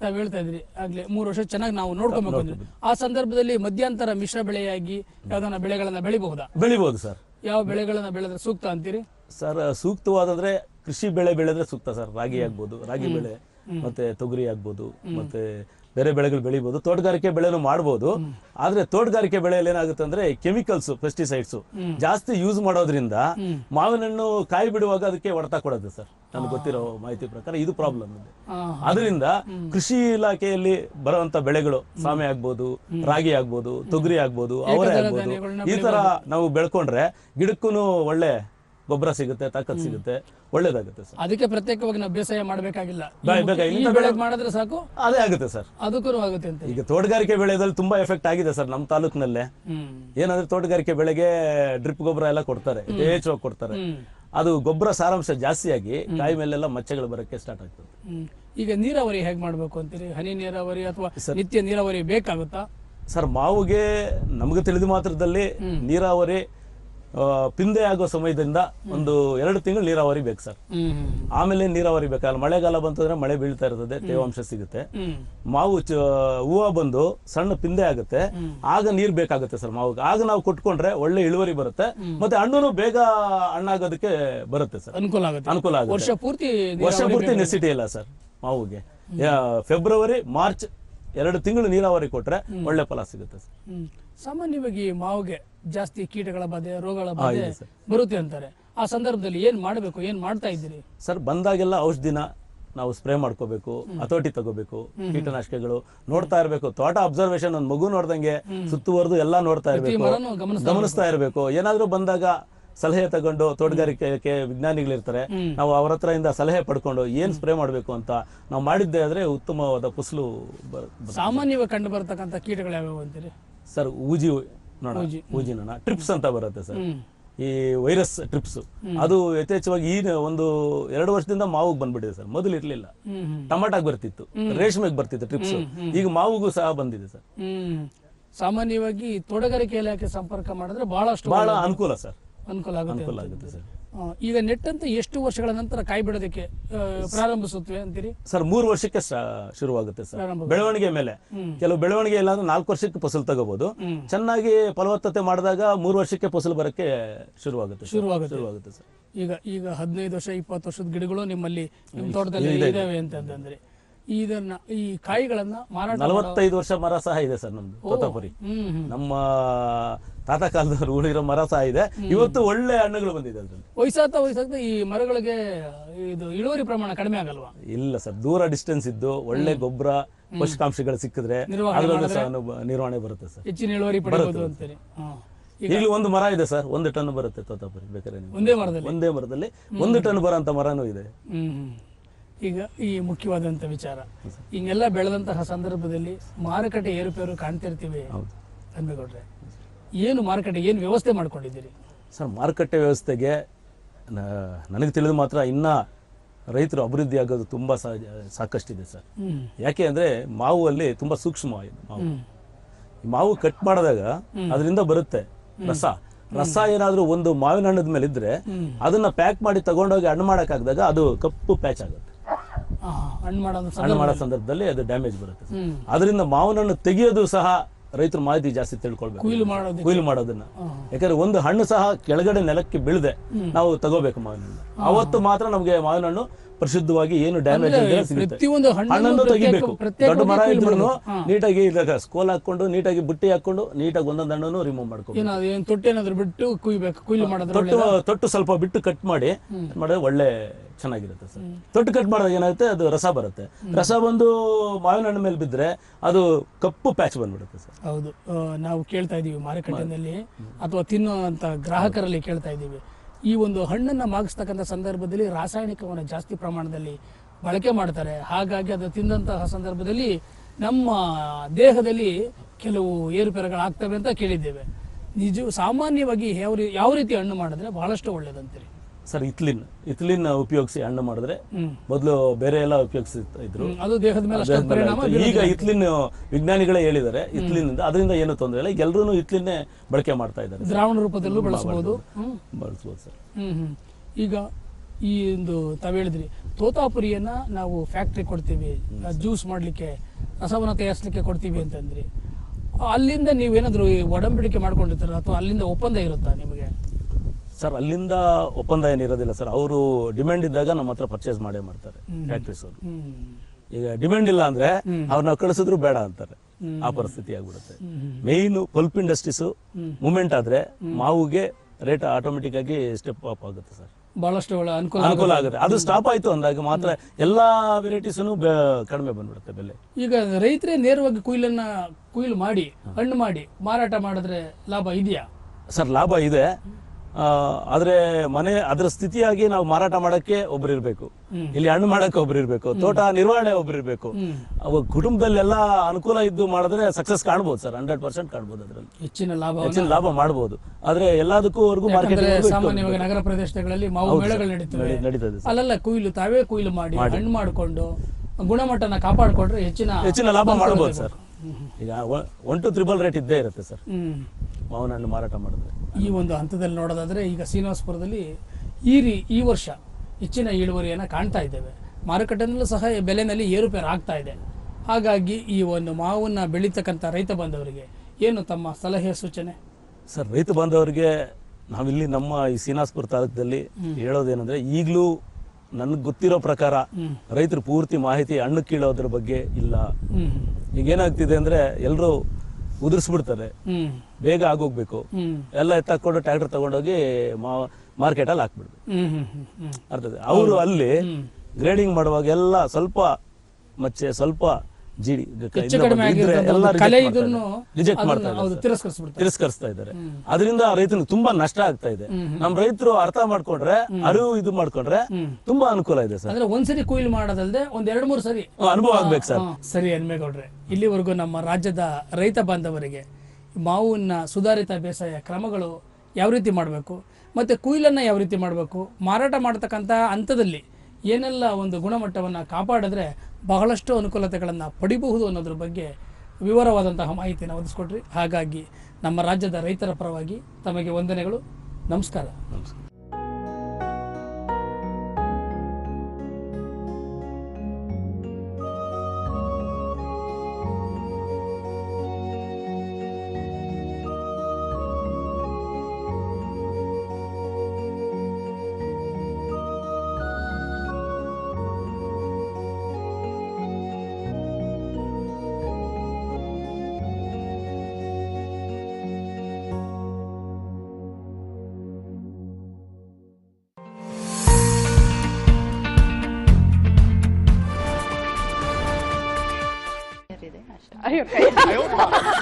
ತಾವ್ ಹೇಳ್ತಾ ಇದ್ರಿ ಆಗ್ಲೇ ಮೂರು ವರ್ಷ ಚೆನ್ನಾಗಿ ನಾವು ನೋಡ್ಕೊಬೇಕು ಅಂದ್ರೆ ಆ ಸಂದರ್ಭದಲ್ಲಿ ಮಧ್ಯಂತರ ಮಿಶ್ರ ಬೆಳೆಯಾಗಿ ಯಾವ್ದನ್ನ ಬೆಳೆಗಳನ್ನ ಬೆಳಿಬಹುದಾ? ಬೆಳಿಬಹುದು ಸರ್. ಯಾವ ಬೆಳೆಗಳನ್ನ ಬೆಳೆದ್ರೆ ಸೂಕ್ತ ಅಂತೀರಿ? ಸರ್ ಸೂಕ್ತವಾದಂದ್ರೆ ಕೃಷಿ ಬೆಳೆ ಬೆಳೆದ್ರೆ ಸೂಕ್ತ ಸರ್. ರಾಗಿ ಆಗ್ಬೋದು ರಾಗಿ ಬೆಳೆ ಮತ್ತೆ ತೊಗರಿ ಆಗ್ಬೋದು ಮತ್ತೆ ಬೇರೆ ಬೆಳೆಗಳು ಬೆಳಿಬಹುದು ತೋಟಗಾರಿಕೆ ಬೆಳೆನೂ ಮಾಡಬಹುದು ಆದ್ರೆ ತೋಟಗಾರಿಕೆ ಬೆಳೆಯಲ್ಲಿ ಏನಾಗುತ್ತೆ ಅಂದ್ರೆ ಕೆಮಿಕಲ್ಸ್ ಪೆಸ್ಟಿಸೈಡ್ಸ್ ಜಾಸ್ತಿ ಯೂಸ್ ಮಾಡೋದ್ರಿಂದ ಮಾವಿನ ಹಣ್ಣು ಕಾಯಿ ಬಿಡುವಾಗ ಅದಕ್ಕೆ ಹೊಡೆತ ಕೊಡೋದು ಸರ್. ನನಗೆ ಗೊತ್ತಿರೋ ಮಾಹಿತಿ ಪ್ರಕಾರ ಇದು ಪ್ರಾಬ್ಲಮ್ ಇದೆ ಅದರಿಂದ ಕೃಷಿ ಇಲಾಖೆಯಲ್ಲಿ ಬರುವಂತ ಬೆಳೆಗಳು ಸಾಮೆ ಆಗ್ಬೋದು ರಾಗಿ ಆಗ್ಬೋದು ತೊಗರಿ ಆಗ್ಬೋದು ಅವರೇ ಆಗ್ಬೋದು. ಈ ತರ ನಾವು ಬೆಳ್ಕೊಂಡ್ರೆ ಗಿಡಕ್ಕೂ ಒಳ್ಳೆ ಗೊಬ್ಬರ ಸಿಗುತ್ತೆ ತಾಕತ್ ಸಿಗುತ್ತೆ ಒಳ್ಳೇದಾಗುತ್ತೆ ಸರ್. ಅದಕ್ಕೆ ಪ್ರತ್ಯೇಕವಾಗಿ ನಾವು ಬೇಸಾಯ ಮಾಡಬೇಕಾಗಿಲ್ಲ. ಬೇ- ಬೇಕಾಗಿಲ್ಲ. ಈ ಬೆಳೆಗೆ ಮಾಡಿದ್ರೆ ಸಾಕು? ಅದೇ ಆಗುತ್ತೆ ಸರ್. ಅದಕ್ಕೂ ಆಗುತ್ತೆ ಅಂತ ಈಗ ತೋಟಗಾರಿಕೆ ಬೆಳೆದಲ್ಲಿ ತುಂಬಾ ಎಫೆಕ್ಟ್ ಆಗಿದೆ ಸರ್ ನಮ್ಮ ತಾಲೂಕಿನಲ್ಲೇ. ಏನಾದ್ರೆ ತೋಟಗಾರಿಕೆ ಬೆಳೆಗೆ ಡ್ರಿಪ್ ಗೊಬ್ಬರ ಎಲ್ಲ ಕೊಡ್ತಾರೆ ಯಥೇಚ್ಛವಾಗಿ ಕೊಡ್ತಾರೆ. ಅದು ಗೊಬ್ಬರ ಸಾರಾಂಶ ಜಾಸ್ತಿಯಾಗಿ ಕಾಯಿ ಮೇಲೆಲ್ಲ ಮಚ್ಚೆಗಳು ಬರಕ್ಕೆ ಸ್ಟಾರ್ಟ್ ಆಗ್ತದೆ. ಈಗ ನೀರಾವರಿ ಹೇಗೆ ಮಾಡ್ಬೇಕು ಅಂತೀರಿ? ಹನಿ ನೀರಾವರಿ ಅಥವಾ ನಿತ್ಯ ನೀರಾವರಿ ಬೇಕಾಗುತ್ತಾ? ಸರ್ ಮಾವುಗೆ ನಮಗೆ ತಿಳಿದ ಮಾತ್ರದಲ್ಲಿ ನೀರಾವರಿ ಪಿಂದೆ ಆಗೋ ಸಮಯದಿಂದ ಒಂದು ಎರಡು ತಿಂಗಳು ನೀರಾವರಿ ಬೇಕು ಸರ್. ಆಮೇಲೆ ನೀರಾವರಿ ಬೇಕಲ್ಲ ಮಳೆಗಾಲ ಬಂತಂದ್ರೆ ಮಳೆ ಬೀಳ್ತಾ ಇರ್ತದೆ ತೇವಾಂಶ ಸಿಗುತ್ತೆ. ಮಾವು ಹೂವು ಬಂದು ಸಣ್ಣ ಪಿಂದೆ ಆಗುತ್ತೆ. ಆಗ ನೀರ್ ಬೇಕಾಗುತ್ತೆ ಸರ್ ಮಾವು ಆಗ ನಾವು ಕೊಟ್ಕೊಂಡ್ರೆ ಒಳ್ಳೆ ಇಳುವರಿ ಬರುತ್ತೆ. ಮತ್ತೆ ಹಣ್ಣು ಬೇಗ ಹಣ್ಣಾಗೋದಕ್ಕೆ ಬರುತ್ತೆ ಸರ್. ಅನುಕೂಲ ಆಗುತ್ತೆ. ಅನುಕೂಲ ಆಗುತ್ತೆ. ವರ್ಷ ಪೂರ್ತಿ ವರ್ಷ ಪೂರ್ತಿ ನೆಸಿಟಿ ಇಲ್ಲ ಸರ್ ಮಾವಿಗೆ. ಫೆಬ್ರವರಿ ಮಾರ್ಚ್ ಎರಡು ತಿಂಗಳು ನೀರಾವರಿ ಕೊಟ್ರೆ ಒಳ್ಳೆ ಫಲ ಸಿಗುತ್ತೆ ಸರ್. ಸಾಮಾನ್ಯವಾಗಿ ಮಾವಿಗೆ ಜಾಸ್ತಿ ಕೀಟಗಳ ಬಾಧೆ ರೋಗಗಳ ಬಾಧೆ ಇದೆ ಸರ್. ಬರುತ್ತೆ ಅಂತಾರೆ. ಆ ಸಂದರ್ಭದಲ್ಲಿ ಏನ್ ಮಾಡಬೇಕು ಏನ್ ಮಾಡ್ತಾ ಇದ್ದೀರಿ? ಸರ್ ಬಂದಾಗೆಲ್ಲ ಔಷಧಿನ ನಾವು ಸ್ಪ್ರೇ ಮಾಡ್ಕೋಬೇಕು ಹತೋಟಿ ತಗೋಬೇಕು ಕೀಟನಾಶಕಗಳು ನೋಡ್ತಾ ಇರಬೇಕು. ತೋಟ ಅಬ್ಸರ್ವೇಷನ್ ಒಂದು ಮಗು ನೋಡ್ದಂಗೆ ಸುತ್ತುವರೆದು ಎಲ್ಲ ನೋಡ್ತಾ ಇರಬೇಕು. ಮರನೂ ಗಮನಿಸ್ತಾ ಗಮನಿಸ್ತಾ ಇರಬೇಕು. ಏನಾದ್ರೂ ಬಂದಾಗ ಸಲಹೆ ತಗೊಂಡು ತೋಟಗಾರಿಕೆ ವಿಜ್ಞಾನಿಗಳಿರ್ತಾರೆ. ನಾವು ಅವ್ರ ಹತ್ರ ಇಂದ ಸಲಹೆ ಪಡ್ಕೊಂಡು ಏನ್ ಸ್ಪ್ರೇ ಮಾಡಬೇಕು ಅಂತ ನಾವು ಮಾಡಿದ್ದೆ ಆದ್ರೆ ಉತ್ತಮವಾದ ಫಸಲು. ಸಾಮಾನ್ಯವಾಗಿ ಕಂಡು ಬರ್ತಕ್ಕಂಥ ಕೀಟಗಳು ಯಾವ್ಯಾವ ಅಂತೀರಿ? ಸರ್ ಊಜಿ ನೋಣ ಊಜಿ ನೋಣ ಟ್ರಿಪ್ಸ್ ಅಂತ ಬರುತ್ತೆ ಸರ್. ಈ ವೈರಸ್ ಟ್ರಿಪ್ಸ್. ಅದು ಯಥೇಚ್ಛವಾಗಿ ಈ ಒಂದು ಎರಡು ವರ್ಷದಿಂದ ಮಾವಿಗೆ ಬಂದ್ಬಿಟ್ಟಿದೆ ಸರ್. ಮೊದಲು ಇರ್ಲಿಲ್ಲ. ಟಮಾಟಾಗ್ ಬರ್ತಿತ್ತು. ರೇಷ್ಮೆಗೆ ಬರ್ತಿತ್ತು ಟ್ರಿಪ್ಸ್. ಈಗ ಮಾವಿಗೂ ಸಹ ಬಂದಿದೆ ಸರ್. ಸಾಮಾನ್ಯವಾಗಿ ತೋಟಗಾರಿಕೆ ಇಲಾಖೆ ಸಂಪರ್ಕ ಮಾಡಿದ್ರೆ ಬಹಳಷ್ಟು ಬಹಳ ಅನುಕೂಲ ಸರ್. ಅನುಕೂಲ ಅನುಕೂಲ ಆಗುತ್ತೆ ಸರ್. ಈಗ ನೆಟ್ಟಂತ ಎಷ್ಟು ವರ್ಷಗಳ ನಂತರ ಕಾಯಿ ಬಿಡೋದಕ್ಕೆ ಪ್ರಾರಂಭಿಸುತ್ತವೆ ಅಂತೀರಿ? ಸರ್ ಮೂರು ವರ್ಷಕ್ಕೆ ಶುರುವಾಗುತ್ತೆ ಸರ್. ಬೆಳವಣಿಗೆ ಮೇಲೆ. ಕೆಲವು ಬೆಳವಣಿಗೆ ಇಲ್ಲ ಅಂದ್ರೆ ನಾಲ್ಕು ವರ್ಷಕ್ಕೆ ಫಸಲು ತಗೋಬಹುದು ಚೆನ್ನಾಗಿ ಫಲವತ್ತತೆ ಮಾಡಿದಾಗ ಮೂರು ವರ್ಷಕ್ಕೆ ಫಸಲು ಬರಕ್ಕೆ ಶುರುವಾಗುತ್ತೆ. ಶುರುವಾಗುತ್ತೆ. ಶುರುವಾಗುತ್ತೆ ಸರ್. ಈಗ ಈಗ ಹದಿನೈದು ವರ್ಷ ಇಪ್ಪತ್ತು ವರ್ಷದ ಗಿಡಗಳು ನಿಮ್ಮಲ್ಲಿ ನಿಮ್ಮ ತೋಟದಲ್ಲಿ ಇದಾವೆ ಅಂತಂದ್ರೆ. ಇದನ್ನ ಈ ಕಾಯಿಗಳನ್ನ ಮಾರಾಟ ನಲವತ್ತೈದು ವರ್ಷ ಮರ ಸಹ ಇದೆ ಸರ್ ನಮ್ದು ತೋತಾಪುರಿ. ನಮ್ಮ ತಾತ ಕಾಲದವ್ರು ಉಳಿರೋ ಮರ ಸಹ ಇದೆ. ಇವತ್ತು ಒಳ್ಳೆ ಹಣ್ಣುಗಳು ಬಂದಿದೆ ಅದ್ರಲ್ಲಿ. ವಯಸ್ಸಾಗ್ತಾ ವಯಸ್ಸಾಗ್ತಾ ಈ ಮರಗಳಿಗೆ ಇದು ಇಳುವರಿ ಪ್ರಮಾಣ ಕಡಿಮೆ ಆಗಲ್ವಾ? ಇಲ್ಲ ಸರ್ ದೂರ ಡಿಸ್ಟೆನ್ಸ್ ಇದ್ದು ಒಳ್ಳೆ ಗೊಬ್ಬರ ಪೋಷಕಾಂಶಗಳು ಸಿಕ್ಕಿದ್ರೆ ನಿರ್ವಹಣೆ ಅದರಲ್ಲೂ ಸಹ ನಿರ್ವಹಣೆ ಬರುತ್ತೆ ಸರ್. ಹೆಚ್ಚಿನ ಇಳುವರಿ ಪಡೆಯಬಹುದು ಅಂತೀರಿ. ಈಗಲೂ ಒಂದು ಮರ ಇದೆ ಸರ್ ಒಂದು ಟನ್ ಬರುತ್ತೆ ತೋತಾಪುರಿ ಬೇಕಾದ್ರೆ ಒಂದೇ ಮರದಲ್ಲಿ? ಒಂದೇ ಮರದಲ್ಲಿ ಒಂದು ಟನ್ ಬರೋ ಮರನೂ ಇದೆ. ಈಗ ಈ ಮುಖ್ಯವಾದಂತಹ ವಿಚಾರ. ಹಿಂಗೆಲ್ಲ ಬೆಳೆದಂತಹ ಸಂದರ್ಭದಲ್ಲಿ ಮಾರುಕಟ್ಟೆ ಏರುಪೇರು ಕಾಣ್ತಿರ್ತೀವಿ ಹೌದು. ಅನ್ಬೇಗೌಡ್ರೆ ಏನು ಮಾರುಕಟ್ಟೆ ಏನು ವ್ಯವಸ್ಥೆ ಮಾಡ್ಕೊಂಡಿದ್ದೀರಿ? ಸರ್ ಮಾರುಕಟ್ಟೆ ವ್ಯವಸ್ಥೆಗೆ ನನಗೆ ತಿಳಿದು ಮಾತ್ರ ಇನ್ನ ರೈತರು ಅಭಿವೃದ್ಧಿ ಆಗೋದು ತುಂಬಾ ಸಹಜ ಸಾಕಷ್ಟಿದೆ ಸರ್. ಯಾಕೆ ಅಂದ್ರೆ ಮಾವು ಅಲ್ಲಿ ತುಂಬಾ ಸೂಕ್ಷ್ಮ ಮಾವು. ಮಾವು ಕಟ್ ಮಾಡಿದಾಗ ಅದರಿಂದ ಬರುತ್ತೆ ರಸ. ರಸ ಏನಾದ್ರೂ ಒಂದು ಮಾವಿನ ಹಣ್ಣದ ಮೇಲೆ ಇದ್ರೆ ಅದನ್ನ ಪ್ಯಾಕ್ ಮಾಡಿ ತಗೊಂಡೋಗಿ ಹಣ್ಣು ಮಾಡಕ್ಕಾಗದಾಗ ಅದು ಕಪ್ಪು ಪ್ಯಾಚ್ ಆಗುತ್ತೆ. ಹಣ್ಣು ಮಾಡೋ ಸಂದರ್ಭದಲ್ಲಿ. ಅದು ಡ್ಯಾಮೇಜ್ ಬರುತ್ತೆ ಅದರಿಂದ ಮಾವಿನ ಹಣ್ಣು ತೆಗೆಯೋದು ಸಹ ರೈತರು ಮಾಹಿತಿ ಜಾಸ್ತಿ ತಿಳ್ಕೊಳ್ಬೇಕು. ಕೊಯ್ಲು ಮಾಡೋದು ಕೊಯ್ಲು ಮಾಡೋದನ್ನ. ಯಾಕಂದ್ರೆ ಒಂದು ಹಣ್ಣು ಸಹ ಕೆಳಗಡೆ ನೆಲಕ್ಕೆ ಬೀಳದೆ ನಾವು ತಗೋಬೇಕು ಮಾವಿನ ಹಣ್ಣು ಅವತ್ತು ಮಾತ್ರ ನಮಗೆ ಮಾವಿನ ಹಣ್ಣು ಪರಿಶುದ್ಧವಾಗಿ ಏನು ಡ್ಯಾಮೇಜ್ ಪ್ರತಿಯೊಂದು ಹಣ್ಣನ್ನು ತೆಗಿಬೇಕು. ದೊಡ್ಡ ಮರ ಇದ್ರೂ. ನೀಟಾಗಿ ಇದಾಗ ಸ್ಕೋಲ್ ಹಾಕೊಂಡು ನೀಟಾಗಿ ಬುಟ್ಟಿ ಹಾಕೊಂಡು ನೀಟಾಗಿ ಒಂದೊಂದು ಹಣ್ಣನ್ನು ರಿಮೂವ್ ಮಾಡ್ಕೊಂಡು ತೊಟ್ಟು ಏನು ತೊಟ್ಟೆ ಏನಾದ್ರು ಬಿಟ್ಟು ಕುಯ್ಬೇಕು ಕುಯ್ಲು ಮಾಡೋದು ತೊಟ್ಟು ತೊಟ್ಟು ಸ್ವಲ್ಪ ಬಿಟ್ಟು ಕಟ್ ಮಾಡಿ ಮಾಡಿದ್ರೆ ಒಳ್ಳೆ ಚೆನ್ನಾಗಿರುತ್ತೆ ಸರ್. ತೊಟ್ಟು ಕಟ್ ಮಾಡಿದಾಗ ಏನಾಗುತ್ತೆ ಅದು ರಸ ಬರುತ್ತೆ. ರಸ ಬಂದು ಮಾವಿನ ಹಣ್ಣು ಮೇಲೆ ಬಿದ್ದರೆ ಅದು ಕಪ್ಪು ಪ್ಯಾಚ್ ಬಂದ್ಬಿಡುತ್ತೆ ಸರ್. ಹೌದು. ನಾವು ಕೇಳ್ತಾ ಇದೀವಿ ಮಾರುಕಟ್ಟೆಯಲ್ಲಿ ಅಥವಾ ತಿನ್ನುವಂತ ಗ್ರಾಹಕರಲ್ಲಿ ಕೇಳ್ತಾ ಇದ್ದೀವಿ. ಈ ಒಂದು ಹಣ್ಣನ್ನು ಮಾಗಿಸ್ತಕ್ಕಂಥ ಸಂದರ್ಭದಲ್ಲಿ ರಾಸಾಯನಿಕವನ್ನು ಜಾಸ್ತಿ ಪ್ರಮಾಣದಲ್ಲಿ ಬಳಕೆ ಮಾಡ್ತಾರೆ. ಹಾಗಾಗಿ ಅದು ತಿಂದಂತಹ ಸಂದರ್ಭದಲ್ಲಿ ನಮ್ಮ ದೇಹದಲ್ಲಿ ಕೆಲವು ಏರುಪೇರುಗಳಾಗ್ತವೆ ಅಂತ ಕೇಳಿದ್ದೇವೆ. ನಿಜ, ಸಾಮಾನ್ಯವಾಗಿ ಯಾವ ರೀತಿ ಹಣ್ಣು ಮಾಡಿದ್ರೆ ಬಹಳಷ್ಟು ಒಳ್ಳೇದಂತೀರಿ? ಸರ್ ಇತ್ಲಿನ್ ಇತ್ಲಿನ್ ಉಪಯೋಗಿಸಿ ಹಣ್ಣು ಮಾಡಿದ್ರೆ. ಮೊದಲು ಬೇರೆ ಎಲ್ಲ ಇದ್ರು. ಅದು ದೇಹದ ಮೇಲೆ ಅಷ್ಟೊಂದು ಪರಿಣಾಮ ಈಗ. ಇತ್ಲಿನ್ ವಿಜ್ಞಾನಿಗಳೇ ಹೇಳಿದ್ದಾರೆ ಇತ್ಲಿನ್ ಅದರಿಂದ ಏನು ತೊಂದರೆ ಇಲ್ಲ. ಎಲ್ಲರೂ ಇತ್ಲಿನ್ನೇ ಬಳಕೆ ಮಾಡ್ತಾ ಇದ್ದಾರೆ ದ್ರಾವಣ ರೂಪದಲ್ಲೂ ಬಳಸಬಹುದು ಬಳಸಬಹುದು ಸರ್. ಹ್ಮ್ ಹ್ಮ್. ಈಗ ಈ ಒಂದು ತಾವು ಹೇಳಿದ್ರಿ ತೋತಾಪುರಿಯನ್ನ ನಾವು ಫ್ಯಾಕ್ಟ್ರಿ ಕೊಡ್ತೀವಿ. ಜ್ಯೂಸ್ ಮಾಡ್ಲಿಕ್ಕೆ ರಸವನ್ನ ತಯಾರಿಸಲಿಕ್ಕೆ ಕೊಡ್ತೀವಿ ಅಂತಂದ್ರಿ. ಅಲ್ಲಿಂದ ನೀವೇನಾದ್ರೂ ಒಡಂಬಡಿಕೆ ಮಾಡ್ಕೊಂಡಿರ್ತಾರ ಅಥವಾ ಅಲ್ಲಿಂದ ಒಪ್ಪಂದ ಇರುತ್ತಾ ನಿಮಗೆ? ಸರ್ ಅಲ್ಲಿಂದ ಒಪ್ಪಂದ ಏನಿರೋದಿಲ್ಲ ಸರ್. ಅವರು ಡಿಮ್ಯಾಂಡ್ ಇದ್ದಾಗ ನಮ್ಮ ಹತ್ರ ಪರ್ಚೇಸ್ ಮಾಡೇ ಮಾಡ್ತಾರೆ ಫ್ಯಾಕ್ಟ್ರೀಸ್ ಅವರು. ಈಗ ಡಿಮ್ಯಾಂಡ್ ಇಲ್ಲ ಅಂದ್ರೆ ಅವ್ರನ್ನ ಕಳಿಸಿದ್ರು ಬೇಡ ಅಂತಾರೆ. ಆ ಪರಿಸ್ಥಿತಿ ಆಗ್ಬಿಡುತ್ತೆ. ಮೇಯ್ನು ಪಲ್ಪ್ ಇಂಡಸ್ಟ್ರೀಸ್ ಮೂವ್ಮೆಂಟ್ ಆದ್ರೆ ಮಾವುಗೆ ರೇಟ್ ಆಟೋಮೆಟಿಕ್ ಆಗಿ ಸ್ಟೆಪ್ ಅಪ್ ಆಗುತ್ತೆ ಸರ್. ಬಹಳಷ್ಟು ಒಳ್ಳೆ ಅನುಕೂಲ ಅನುಕೂಲ ಆಗುತ್ತೆ. ಅದು ಸ್ಟಾಪ್ ಆಯ್ತು ಅಂದಾಗ ಮಾತ್ರ ಎಲ್ಲಾ ವೆರೈಟೀಸ್ ಕಡಿಮೆ ಬಂದ್ಬಿಡುತ್ತೆ ಬೆಲೆ. ಈಗ ರೈತರೇ ನೇರವಾಗಿ ಕುಯ್ಲನ್ನ ಕುಯ್ಲು ಮಾಡಿ ಹಣ್ಣು ಮಾಡಿ ಮಾರಾಟ ಮಾಡಿದ್ರೆ ಲಾಭ ಇದೆಯಾ? ಸರ್ ಲಾಭ ಇದೆ. ಆದ್ರೆ ಮನೆ ಅದರ ಸ್ಥಿತಿಯಾಗಿ ನಾವು ಮಾರಾಟ ಮಾಡಕ್ಕೆ ಒಬ್ರು ಇರ್ಬೇಕು ಇಲ್ಲಿ ಹಣ್ಣು ಮಾಡಕ್ಕೆ ಒಬ್ರು ಇರ್ಬೇಕು ತೋಟ ನಿರ್ವಹಣೆ ಒಬ್ರು ಇರ್ಬೇಕು ಅವಾಗ ಕುಟುಂಬದಲ್ಲೆಲ್ಲ ಅನುಕೂಲ ಇದ್ದು ಮಾಡಿದ್ರೆ ಸಕ್ಸಸ್ ಕಾಣ್ಬೋದು ಸರ್. ಹಂಡ್ರೆಡ್ ಪರ್ಸೆಂಟ್ ಕಾಣಬಹುದು ಅದ್ರಲ್ಲಿ. ಹೆಚ್ಚಿನ ಲಾಭ ಹೆಚ್ಚಿನ ಲಾಭ ಮಾಡಬಹುದು ಆದ್ರೆ ಎಲ್ಲದಕ್ಕೂ ವರ್ಗು ಮಾರ್ಕೆಟ್ ಸಾಮಾನ್ಯವಾಗಿ ನಗರ ಪ್ರದೇಶಗಳಲ್ಲಿ ಮಾವು ನಡೀತದೆ. ಅಲ್ಲೆಲ್ಲ ಕುಯ್ಲು ತಾವೇ ಕುಯ್ಲು ಮಾಡಿ ಹಣ್ಣು ಮಾಡಿಕೊಂಡು ಗುಣಮಟ್ಟನ ಕಾಪಾಡಿಕೊಂಡ್ರೆ ಹೆಚ್ಚಿನ ಹೆಚ್ಚಿನ ಲಾಭ ಮಾಡಬಹುದು ಸರ್. ಈಗ ಒನ್ ಟು ತ್ರಿಬಲ್ ರೇಟ್ ಇದ್ದೇ ಇರುತ್ತೆ ಸರ್. ಮಾವಿನ ಹಣ್ಣು ಮಾರಾಟ ಮಾಡಿದ್ರೆ. ಈ ಒಂದು ಹಂತದಲ್ಲಿ ನೋಡೋದಾದರೆ ಈಗ ಶ್ರೀನಿವಾಸಪುರದಲ್ಲಿ ಈ ರೀ ಈ ವರ್ಷ ಹೆಚ್ಚಿನ ಇಳುವರಿಯನ್ನು ಕಾಣ್ತಾ ಇದ್ದೇವೆ. ಮಾರುಕಟ್ಟೆಯಲ್ಲೂ ಸಹ ಬೆಲೆಯಲ್ಲಿ ಏರುಪೇರು ಆಗ್ತಾ ಇದೆ. ಹಾಗಾಗಿ ಈ ಒಂದು ಮಾವನ್ನು ಬೆಳೀತಕ್ಕಂಥ ರೈತ ಬಾಂಧವರಿಗೆ ಏನು ತಮ್ಮ ಸಲಹೆ ಸೂಚನೆ? ಸರ್ ರೈತ ಬಾಂಧವರಿಗೆ ನಾವಿಲ್ಲಿ ನಮ್ಮ ಈ ಶ್ರೀನಿವಾಸಪುರ ತಾಲೂಕದಲ್ಲಿ ಹೇಳೋದೇನಂದ್ರೆ ಈಗಲೂ ನನಗೆ ಗೊತ್ತಿರೋ ಪ್ರಕಾರ ರೈತರು ಪೂರ್ತಿ ಮಾಹಿತಿ ಹಣ್ಣು ಕೀಳೋದ್ರ ಬಗ್ಗೆ ಇಲ್ಲ. ಈಗ ಏನಾಗ್ತಿದೆ ಅಂದ್ರೆ ಎಲ್ಲರೂ ಉದುರಿಸ್ಬಿಡ್ತಾರೆ. ಬೇಗ ಆಗೋಗ್ಬೇಕು. ಎಲ್ಲ ಎತ್ತಾಕೊಂಡು ಟ್ರ್ಯಾಕ್ಟರ್ ತಗೊಂಡೋಗಿ ಮಾರ್ಕೆಟ್ ಅಲ್ಲಿ ಹಾಕ್ಬಿಡ್ಬೇಕು ಅರ್ಥದ ಅವರು ಅಲ್ಲಿ ಗ್ರೇಡಿಂಗ್ ಮಾಡುವಾಗ ಎಲ್ಲ ಸ್ವಲ್ಪ ಮಚ್ಚೆ ಸ್ವಲ್ಪ ಜಿಡಿ ಕಲೆ ರಿಜೆಕ್ಟ್ ತಿರಸ್ಕರಿಸ್ತಾ ಇದ್ದಾರೆ. ಅದರಿಂದ ರೈತನಿಗೆ ತುಂಬಾ ನಷ್ಟ ಆಗ್ತಾ ಇದೆ. ನಮ್ಮ ರೈತರು ಅರ್ಥ ಮಾಡ್ಕೊಂಡ್ರೆ ಅರಿವು ಇದು ಮಾಡ್ಕೊಂಡ್ರೆ ತುಂಬಾ ಅನುಕೂಲ ಇದೆ ಸರ್. ಅಂದ್ರೆ ಒಂದ್ಸರಿ ಕೊಯ್ಲು ಮಾಡೋದಲ್ದೆ ಒಂದ್ ಎರಡ್ ಮೂರು ಸರಿ. ಅನುಭವ ಆಗ್ಬೇಕು ಸರ್. ಸರಿ ಹನ್ಮೇಗೌಡ್ರೆ ಇಲ್ಲಿವರೆಗೂ ನಮ್ಮ ರಾಜ್ಯದ ರೈತ ಬಾಂಧವರಿಗೆ ಮಾವಿನ ಸುಧಾರಿತ ಬೇಸಾಯ ಕ್ರಮಗಳು ಯಾವ ರೀತಿ ಮಾಡಬೇಕು ಮತ್ತೆ ಕುಯ್ಲನ್ನು ಯಾವ ರೀತಿ ಮಾಡಬೇಕು ಮಾರಾಟ ಮಾಡತಕ್ಕಂತ ಹಂತದಲ್ಲಿ ಏನೆಲ್ಲ ಒಂದು ಗುಣಮಟ್ಟವನ್ನು ಕಾಪಾಡಿದ್ರೆ ಬಹಳಷ್ಟು ಅನುಕೂಲತೆಗಳನ್ನು ಪಡಿಬಹುದು ಅನ್ನೋದ್ರ ಬಗ್ಗೆ ವಿವರವಾದಂತಹ ಮಾಹಿತಿಯನ್ನು ಒದಗಿಸ್ಕೊಟ್ರಿ ಹಾಗಾಗಿ ನಮ್ಮ ರಾಜ್ಯದ ರೈತರ ಪರವಾಗಿ ತಮಗೆ ವಂದನೆಗಳು. ನಮಸ್ಕಾರ. ನಮಸ್ಕಾರ.